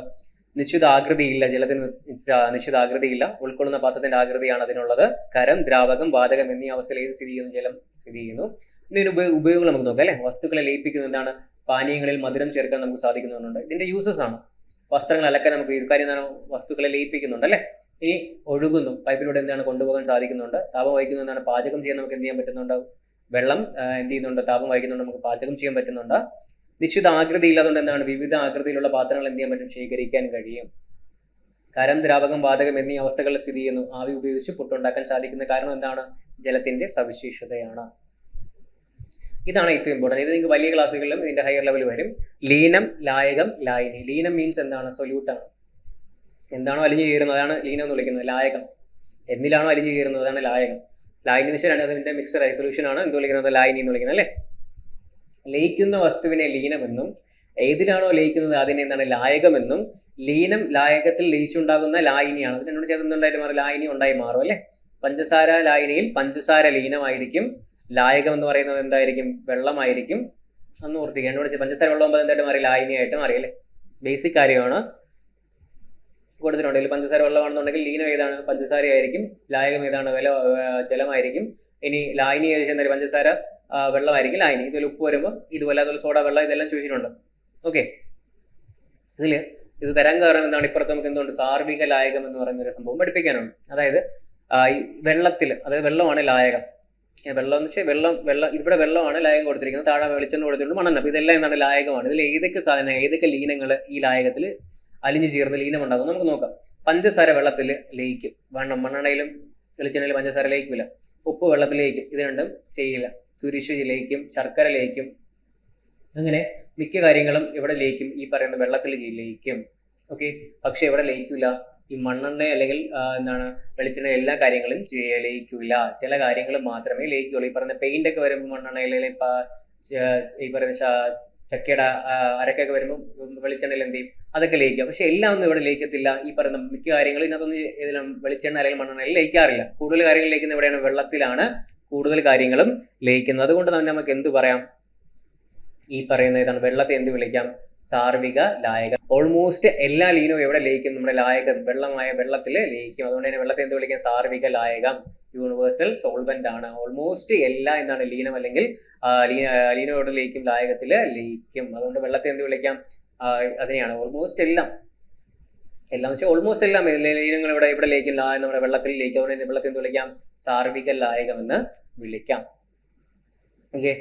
നിശ്ചിത ആകൃതിയില്ല ജലത്തിന് നിശ്ചിത- ആകൃതിയില്ല ഉൾക്കൊള്ളുന്ന പാത്രത്തിന്റെ ആകൃതിയാണ് അതിനുള്ളത്. കരം ദ്രാവകം വാതകം എന്നീ അവസ്ഥയിൽ സ്ഥിതി ചെയ്യുന്നു? ജലം സ്ഥിതി ചെയ്യുന്നു. ഇതിന്റെ ഉപയോഗ ഉപയോഗങ്ങൾ നമുക്ക് നോക്കാം അല്ലെ? വസ്തുക്കളെ ലയിപ്പിക്കുന്ന എന്താണ്? പാനീയങ്ങളിൽ മധുരം ചേർക്കാൻ നമുക്ക് സാധിക്കുന്നുണ്ട്. ഇതിന്റെ യൂസസ് ആണ്. വസ്ത്രങ്ങൾ അലക്കാൻ നമുക്ക് ഈ കാര്യം എന്താണ്? വസ്തുക്കളെ ലയിപ്പിക്കുന്നുണ്ട് അല്ലെ? ഇനി ഒഴുകുന്നു. പൈപ്പിലൂടെ എന്താണ് കൊണ്ടുപോകാൻ സാധിക്കുന്നുണ്ട്? താപം വഹിക്കുന്ന എന്താണ്? പാചകം ചെയ്യാൻ നമുക്ക് എന്ത് ചെയ്യാൻ പറ്റുന്നുണ്ട് വെള്ളം എന്ത് ചെയ്യുന്നുണ്ട്? താപം വഹിക്കുന്നുണ്ട്. നമുക്ക് പാചകം ചെയ്യാൻ പറ്റുന്നുണ്ട്. നിശ്ചിത ആകൃതി ഇല്ലാതുകൊണ്ട് എന്താണ്? വിവിധ ആകൃതിയിലുള്ള പാത്രങ്ങൾ എന്ത് ചെയ്യാൻ പറ്റും? ശേഖരിക്കാൻ കഴിയും. കരം ദ്രാവകം വാതകം എന്നീ അവസ്ഥകളിൽ സ്ഥിതി ചെയ്യുന്നു. ആവി ഉപയോഗിച്ച് പുട്ടുണ്ടാക്കാൻ സാധിക്കുന്ന കാരണം എന്താണ്? ജലത്തിന്റെ സവിശേഷതയാണ്. ഇതാണ് ഏറ്റവും ഇമ്പോർട്ടന്റ് ഇത് നിങ്ങൾക്ക് വലിയ ക്ലാസ്സുകളിലും ഇതിന്റെ ഹയർ ലെവൽ വരും. ലീനം ലായകം ലായനി. ലീനം മീൻസ് എന്താണ്? സൊല്യൂട്ട് ആണ്. എന്താണോ അലിഞ്ഞു കയറുന്നത്? അതാണ് ലീനം എന്ന് വിളിക്കുന്നത്. ലായകം. എന്നിലാണോ അലിഞ്ഞു കയറുന്നത്? അതാണ് ലായകം. ലായനി എന്ന് വെച്ചാൽ അതിന്റെ മിക്സർ ഐസൊല്യൂഷൻ ആണ് എന്ത് വിളിക്കുന്നത്? ലായനി എന്ന് വിളിക്കുന്നത് അല്ലേ? ലയിക്കുന്ന വസ്തുവിനെ ലീനമെന്നും ഏതിലാണോ ലയിക്കുന്നത് അതിനെ എന്താണ് ലായകമെന്നും ലീനം ലായകത്തിൽ ലയിച്ചുണ്ടാകുന്ന ലായിനിയാണ്. ലായനിയാണ് അതിനോട് ചേർന്നുണ്ടായിട്ട് മാറും? ലായിനി ഉണ്ടായി മാറും അല്ലേ? പഞ്ചസാര ലായനിയിൽ പഞ്ചസാര ലീനമായിരിക്കും. ലായകം എന്ന് പറയുന്നത് എന്തായിരിക്കും? വെള്ളമായിരിക്കും. അന്ന് ഓർത്തിക്കുക എന്നോട് പഞ്ചസാര വെള്ളം എന്തായിട്ട് മാറി? ലായനിയായിട്ട് മാറി അല്ലേ? ബേസിക് കാര്യമാണ്. കൊടുത്തിട്ടുണ്ടെങ്കിൽ പഞ്ചസാര വെള്ളമാണെന്നുണ്ടെങ്കിൽ ലീനം ഏതാണ്? പഞ്ചസാര ആയിരിക്കും ലായകം ഏതാണ്? വില ജലമായിരിക്കും. ഇനി ലായനി ഏകദേശം എന്തായാലും പഞ്ചസാര വെള്ളമായിരിക്കും. ലായനി ഇതിൽ ഉപ്പ് വരുമ്പോൾ ഇതുപോലെ അതുപോലെ സോഡ വെള്ളം ഇതെല്ലാം ചോദിച്ചിട്ടുണ്ട്. ഓക്കെ ഇതിൽ ഇത് തരാൻ കാരണം എന്താണ്? ഇപ്പുറത്ത് നമുക്ക് എന്തുകൊണ്ട് സാർവിക ലായകം എന്ന് പറയുന്ന ഒരു സംഭവം പഠിപ്പിക്കാനുണ്ട്. അതായത് ഈ വെള്ളത്തിൽ അതായത് വെള്ളമാണ് ലായകം. വെള്ളം എന്ന് വെച്ചാൽ വെള്ളം വെള്ളം ഇവിടെ വെള്ളമാണ് ലായകം കൊടുത്തിരിക്കുന്നത്. താഴെ വെളിച്ചെണ്ണ കൊടുത്തിട്ടുണ്ട്. മണ്ണെണ്ണ. ഇതെല്ലാം എന്താണ്? ലായകമാണ്. ഇതിൽ ഏതൊക്കെ സാധനം ഏതൊക്കെ ലീനങ്ങൾ ഈ ലായകത്തിൽ അലിഞ്ഞു ചേർന്ന് ലീനം ഉണ്ടാകും നമുക്ക് നോക്കാം. പഞ്ചസാര വെള്ളത്തിൽ ലയിക്കും. വണ്ണം മണ്ണെണ്ണയിലും വെളിച്ചെണ്ണയിലും പഞ്ചസാര ലയിക്കില്ല ഉപ്പ് വെള്ളത്തിൽ ലയിക്കും. ഇത് രണ്ടും ചെയ്യില്ല. തുരിശു ലയിക്കും ശർക്കര ലയിക്കും അങ്ങനെ മിക്ക കാര്യങ്ങളും ഇവിടെ ലയിക്കും? ഈ പറയുന്ന വെള്ളത്തിൽ ലയിക്കും. ഓക്കെ പക്ഷെ ഇവിടെ ലയിക്കില്ല ഈ മണ്ണെണ്ണ അല്ലെങ്കിൽ എന്താണ് വെളിച്ചെണ്ണ എല്ലാ കാര്യങ്ങളും ലയിക്കില്ല ചില കാര്യങ്ങൾ മാത്രമേ ലയിക്കുള്ളൂ. ഈ പറയുന്ന പെയിന്റ് ഒക്കെ വരുമ്പോൾ മണ്ണെണ്ണയിൽ അല്ലെങ്കിൽ ഈ പറയുന്ന ചക്കയുടെ അരക്കൊക്കെ വരുമ്പോൾ വെളിച്ചെണ്ണയിൽ എന്ത് ചെയ്യും? അതൊക്കെ ലയിക്കുക പക്ഷെ എല്ലാം ഒന്നും ഇവിടെ ലയിക്കത്തില്ല. ഈ പറയുന്ന മിക്ക കാര്യങ്ങളും ഇതിനകത്തൊന്നും ഇതിലും വെളിച്ചെണ്ണ അല്ലെങ്കിൽ മണ്ണെണ്ണയിൽ ലയിക്കാറില്ല. കൂടുതൽ കാര്യങ്ങൾ ലയിക്കുന്ന എവിടെയാണ് വെള്ളത്തിലാണ്. കൂടുതൽ കാര്യങ്ങളും ലയിക്കുന്നത് അതുകൊണ്ട് തന്നെ നമുക്ക് എന്ത് പറയാം? ഈ പറയുന്ന ഇതാണ് വെള്ളത്തെ എന്ത് വിളിക്കാം? സാർവിക ലായകം. ഓൾമോസ്റ്റ് എല്ലാ ലീനവും എവിടെ ലയിക്കും? നമ്മുടെ ലായകം വെള്ളമായ വെള്ളത്തിൽ ലയിക്കും. അതുകൊണ്ട് തന്നെ വെള്ളത്തെ എന്ത് വിളിക്കാം? സാർവിക ലായകം. യൂണിവേഴ്സൽ സോൾവെന്റ് ആണ്. ഓൾമോസ്റ്റ് എല്ലാ എന്താണ് ലീനം അല്ലെങ്കിൽ ലീനോട് ലീന ലയിക്കും? ലായകത്തിൽ ലയിക്കും. അതുകൊണ്ട് വെള്ളത്തെ എന്ത് വിളിക്കാം? അതിനെയാണ്. ഓൾമോസ്റ്റ് എല്ലാം എല്ലാം വെച്ചാൽ ഓൾമോസ്റ്റ് എല്ലാം ലീനങ്ങൾ ഇവിടെ ഇവിടെ ലയിക്കും ലാ നമ്മുടെ വെള്ളത്തിൽ ലയിക്കും അതുകൊണ്ട് വെള്ളത്തിൽ എന്ത് വിളിക്കാം? സാർവിക ലായകം എന്ന് വിളിക്കാം. ഓക്കെ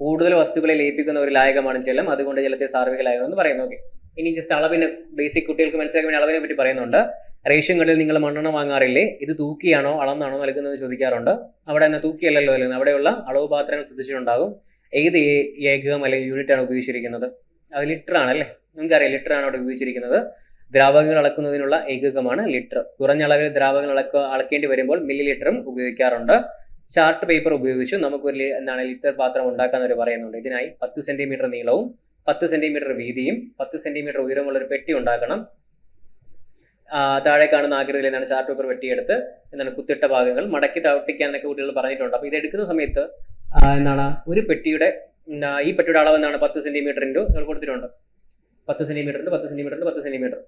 കൂടുതൽ വസ്തുക്കളെ ലയിപ്പിക്കുന്ന ഒരു ലായകമാണ് ജലം. അതുകൊണ്ട് ജലത്തെ സാർവിക ലായകം എന്ന് പറയുന്നു. ഓക്കെ ഇനി ജസ്റ്റ് അളവിനെ ബേസിക് കുട്ടികൾക്ക് മനസ്സിലാക്കാൻ അളവിനെ പറ്റി പറയുന്നുണ്ട്. റേഷൻ കടയിൽ നിങ്ങൾ മണ്ണെണ്ണ വാങ്ങാറില്ലേ? ഇത് തൂക്കിയാണോ? അളന്നാണോ നൽകുന്നത് ചോദിക്കാറുണ്ട്. അവിടെ തന്നെ തൂക്കിയല്ലല്ലോ നൽകുന്നത് അവിടെയുള്ള അളവ് പാത്രങ്ങൾ ശ്രദ്ധിച്ചിട്ടുണ്ടാകും. ഏത് ഏകം അല്ലെങ്കിൽ യൂണിറ്റ് ആണ് ഉപയോഗിച്ചിരിക്കുന്നത്? അത് ലിറ്റർ ആണ് അല്ലേ? നിങ്ങൾക്കറിയാം ലിറ്റർ ആണ് അവിടെ ഉപയോഗിച്ചിരിക്കുന്നത്. ദ്രാവകങ്ങൾ അളക്കുന്നതിനുള്ള ഏകകമാണ് ലിറ്റർ. കുറഞ്ഞ അളവിൽ ദ്രാവകങ്ങൾ അളക്ക അളക്കേണ്ടി വരുമ്പോൾ മില്ലി ലിറ്ററും ഉപയോഗിക്കാറുണ്ട്. ചാർട്ട് പേപ്പർ ഉപയോഗിച്ചും നമുക്കൊരു എന്താണ് ലിറ്റർ പാത്രം ഉണ്ടാക്കാൻ അവർ പറയുന്നുണ്ട്. ഇതിനായി പത്ത് സെന്റിമീറ്റർ നീളവും പത്ത് സെന്റിമീറ്റർ വീതിയും പത്ത് സെന്റിമീറ്റർ ഉയരമുള്ള ഒരു പെട്ടി ഉണ്ടാക്കണം. താഴെ കാണുന്ന ആകൃതിയിൽ എന്താണ് ചാർട്ട് പേപ്പർ വെട്ടിയെടുത്ത് എന്താണ് കുത്തിട്ട ഭാഗങ്ങൾ മടക്കി തവട്ടിക്കാനൊക്കെ കുട്ടികൾ പറഞ്ഞിട്ടുണ്ട്. അപ്പോൾ ഇത് എടുക്കുന്ന സമയത്ത് എന്താണ് ഒരു പെട്ടിയുടെ ഈ പെട്ടിയുടെ അളവ് എന്താണ്? പത്ത് സെന്റിമീറ്റർ ഇന്റു കൊടുത്തിട്ടുണ്ട്. പത്ത് സെന്റിമീറ്റർ പത്ത് സെന്റിമീറ്റർ പത്ത് സെന്റിമീറ്റർ.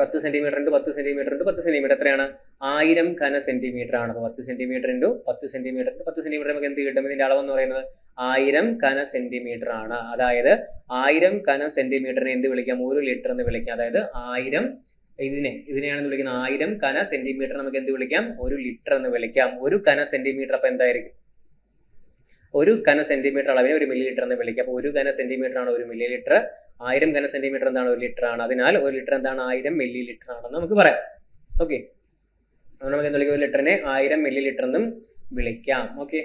പത്ത് സെന്റിമീറ്റർ ഇന്റു പത്ത് സെന്റിമീറ്റർ ഇന്റു പത്ത് സെന്റിമീറ്റർ എത്രയാണ്? ആയിരം ഘന സെന്റിമീറ്റർ ആണ്. അപ്പോൾ പത്ത് സെന്റിമീറ്റർ ഇന്റു പത്ത് സെന്റിമീറ്റർ ഇന്റു പത്ത് സെന്റിമീറ്റർ നമുക്ക് എന്ത് കിട്ടും? ഇതിന്റെ അളവ് എന്ന് പറയുന്നത് ആയിരം ഘന സെന്റിമീറ്റർ ആണ്. അതായത് ആയിരം ഘന സെന്റിമീറ്ററിനെ എന്ത് വിളിക്കാം? ഒരു ലിറ്റർ എന്ന് വിളിക്കാം. അതായത് ആയിരം ഇതിനെ ഇതിനെയാണ് വിളിക്കുന്നത്? ആയിരം ഘന സെന്റിമീറ്റർ നമുക്ക് എന്ത് വിളിക്കാം? ഒരു ലിറ്റർ എന്ന് വിളിക്കാം. ഒരു ഘന സെന്റിമീറ്റർ അപ്പൊ എന്തായിരിക്കും? ഒരു ഘന സെന്റിമീറ്റർ അളവിനെ ഒരു മില്ലി ലിറ്റർ എന്ന് വിളിക്കാം. അപ്പോൾ ഒരു ഘന സെന്റിമീറ്റർ ആണ് ഒരു മില്ലി ലിറ്റർ ആയിരം ഘന സെന്റിമീറ്റർ എന്താണ് ഒരു ലിറ്റർ ആണ്. അതിനാൽ ഒരു ലിറ്റർ എന്താണ് ആയിരം മില്ലി ലിറ്റർ ആണെന്ന് നമുക്ക് പറയാം. ഓക്കെ അതുകൊണ്ട് നമുക്ക് എന്ത് ഒരു ലിറ്ററിനെ ആയിരം മില്ലി ലിറ്റർ എന്നും വിളിക്കാം. ഓക്കെ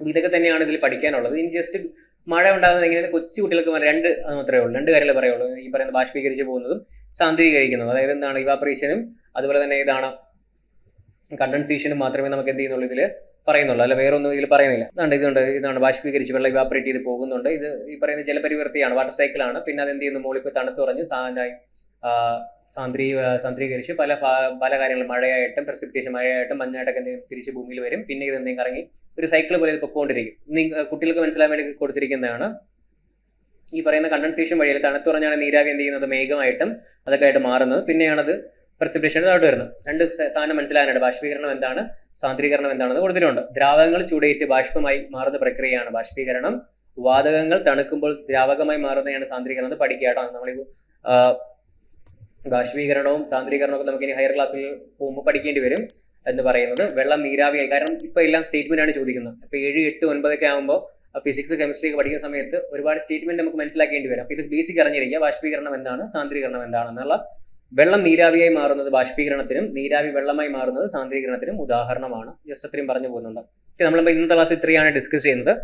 ഇതൊക്കെ തന്നെയാണ് ഇതിൽ പഠിക്കാനുള്ളത്. ഇനി ജസ്റ്റ് മഴ ഉണ്ടാകുന്നത് എങ്ങനെയാണ് കൊച്ചു കുട്ടികൾക്ക് രണ്ട് അത് മാത്രമേ ഉള്ളൂ. രണ്ട് കാര്യങ്ങൾ പറയുള്ളൂ. ഈ പറയുന്ന ബാഷ്പീകരിച്ച് പോകുന്നതും സാന്ദ്രീകരിക്കുന്നതും. അതായത് എന്താണ് ഇവാപ്രേഷനും അതുപോലെ തന്നെ ഇതാണ് കണ്ടൻസേഷനും മാത്രമേ നമുക്ക് എന്ത് ചെയ്യുന്നുള്ളൂ ഇതിൽ പറയുന്നുള്ളൂ അല്ല വേറെ ഒന്നും ഇതിൽ പറയുന്നില്ല. ഇതുണ്ട് ഇതുണ്ട് ഇതാണ് ബാഷ്പീകരിച്ച് വെള്ളം ഇവാപ്പറേറ്റ് ചെയ്ത് പോകുന്നുണ്ട്. ഇത് ഈ പറയുന്ന ജലപരിവർത്തിയാണ് വാട്ടർ സൈക്കിളാണ് പിന്നെ അത് എന്ത് ചെയ്യുന്നു മോളിപ്പോൾ തണുത്തുറഞ്ഞ് സാധാരണ സാന്ദ്രീ സാന്ദ്രീകരിച്ച് പല പല കാര്യങ്ങളും മഴയായിട്ടും പ്രസിപ്പിറ്റേഷൻ മഴയായിട്ടും മഞ്ഞായിട്ടൊക്കെ എന്തെങ്കിലും തിരിച്ച് ഭൂമിയിൽ വരും. പിന്നെ ഇത് എന്തെങ്കിലും ഇറങ്ങി ഒരു സൈക്കിൾ പോലെ ഇത് പൊക്കോണ്ടിരിക്കും. കുട്ടികൾക്ക് മനസ്സിലാൻ വേണ്ടി കൊടുത്തിരിക്കുന്നതാണ് ഈ പറയുന്ന കണ്ടൻസേഷൻ വഴിയിൽ തണുത്തുറഞ്ഞാണ് നീരാവി എന്ത് ചെയ്യുന്നത്? മേഘമായിട്ടും അതൊക്കെ ആയിട്ട് മാറുന്നത്. പിന്നെയാണത് പ്രസിപ്പിറ്റേഷൻ താഴോട്ട് വരുന്നത്. രണ്ട് സാധനം മനസ്സിലാകാനായിട്ട്. ബാഷ്പീകരണം എന്താണ്? സാന്ദ്രീകരണം എന്താണെന്ന് കൊടുത്തിട്ടുണ്ട് ദ്രാവകങ്ങൾ ചൂടേറ്റ് ബാഷ്പമായി മാറുന്ന പ്രക്രിയയാണ് ബാഷ്പീകരണം. വാതകങ്ങൾ തണുക്കുമ്പോൾ ദ്രാവകമായി മാറുന്നതാണ് സാന്ദ്രീകരണം എന്ന് പഠിക്കുക കേട്ടോ. നമ്മൾ ബാഷ്പീകരണവും സാന്ദ്രീകരണവും നമുക്ക് ഇനി ഹയർ ക്ലാസ്സിൽ പോകുമ്പോൾ പഠിക്കേണ്ടി വരും എന്ന് പറയുന്നത്. വെള്ളം നീരാവിയായി കാരണം ഇപ്പൊ എല്ലാം സ്റ്റേറ്റ്മെന്റ് ആണ് ചോദിക്കുന്നത്. അപ്പൊ ഏഴ് എട്ട് ഒൻപതൊക്കെ ആകുമ്പോൾ ഫിസിക്സ് കെമിസ്ട്രി ഒക്കെ പഠിക്കുന്ന സമയത്ത് ഒരുപാട് സ്റ്റേറ്റ്മെന്റ് നമുക്ക് മനസ്സിലാക്കേണ്ടി വരും. അപ്പൊ ഇത് ബേസിക് അറിഞ്ഞിരിക്കുക. ബാഷ്പീകരണം എന്താണ്? സാന്ദ്രീകരണം എന്താണെന്നുള്ള വെള്ളം നീരാവിയായി മാറുന്നത് ബാഷ്പീകരണത്തിനും നീരാവി വെള്ളമായി മാറുന്നത് സാന്ദ്രീകരണത്തിനും ഉദാഹരണമാണ്. ജസ്റ്റ് അത്രയും പറഞ്ഞു പോകുന്നുണ്ട്. നമ്മളിപ്പോൾ ഇന്നത്തെ ക്ലാസ് ഇത്രയാണ് ഡിസ്കസ് ചെയ്യുന്നത്.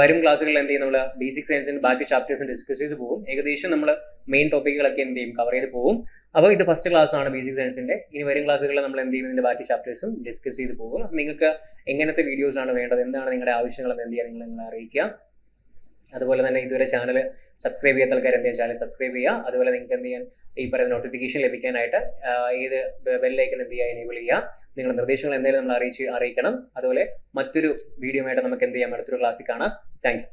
വരും ക്ലാസ്സുകളിൽ എന്ത് ചെയ്യും നമ്മൾ ബേസിക് സയൻസിന്റെ ബാക്കി ചാപ്റ്റേഴ്സും ഡിസ്കസ് ചെയ്ത് പോകും. ഏകദേശം നമ്മൾ മെയിൻ ടോപ്പിക്കുകളൊക്കെ എന്ത് ചെയ്യും? കവർ ചെയ്ത് പോകും. അപ്പോൾ ഇത് ഫസ്റ്റ് ക്ലാസ് ആണ് ബേസിക് സയൻസിന്റെ ഇനി വരും ക്ലാസ്സുകളിൽ നമ്മൾ എന്ത് ചെയ്യും? ഇതിന്റെ ബാക്കി ചാപ്റ്റേഴ്സും ഡിസ്കസ് ചെയ്ത് പോകും. നിങ്ങൾക്ക് എങ്ങനത്തെ വീഡിയോസ് ആണ് വേണ്ടത്? എന്താണ് നിങ്ങളുടെ ആവശ്യങ്ങൾ? എന്ത് ചെയ്യാൻ നിങ്ങൾ നിങ്ങളെ അറിയിക്കുക. അതുപോലെ തന്നെ ഇതുവരെ ചാനൽ സബ്സ്ക്രൈബ് ചെയ്യാത്ത ആൾക്കാർ എന്ത് ചെയ്യാൻ ചാനൽ സബ്സ്ക്രൈബ് ചെയ്യുക. അതുപോലെ നിങ്ങൾക്ക് എന്ത് ചെയ്യാൻ ഈ പറയുന്ന നോട്ടിഫിക്കേഷൻ ലഭിക്കാനായിട്ട് ഏത് ബെല്ലൈക്കൻ എന്ത് ചെയ്യുക എനേബിൾ ചെയ്യുക. നിങ്ങളുടെ നിർദ്ദേശങ്ങൾ എന്തെങ്കിലും നമ്മൾ അറിയിച്ച് അറിയിക്കണം. അതുപോലെ മറ്റൊരു വീഡിയോ ആയിട്ട് നമുക്ക് എന്ത് ചെയ്യാം? അടുത്തൊരു ക്ലാസ്സിൽ കാണാം. താങ്ക്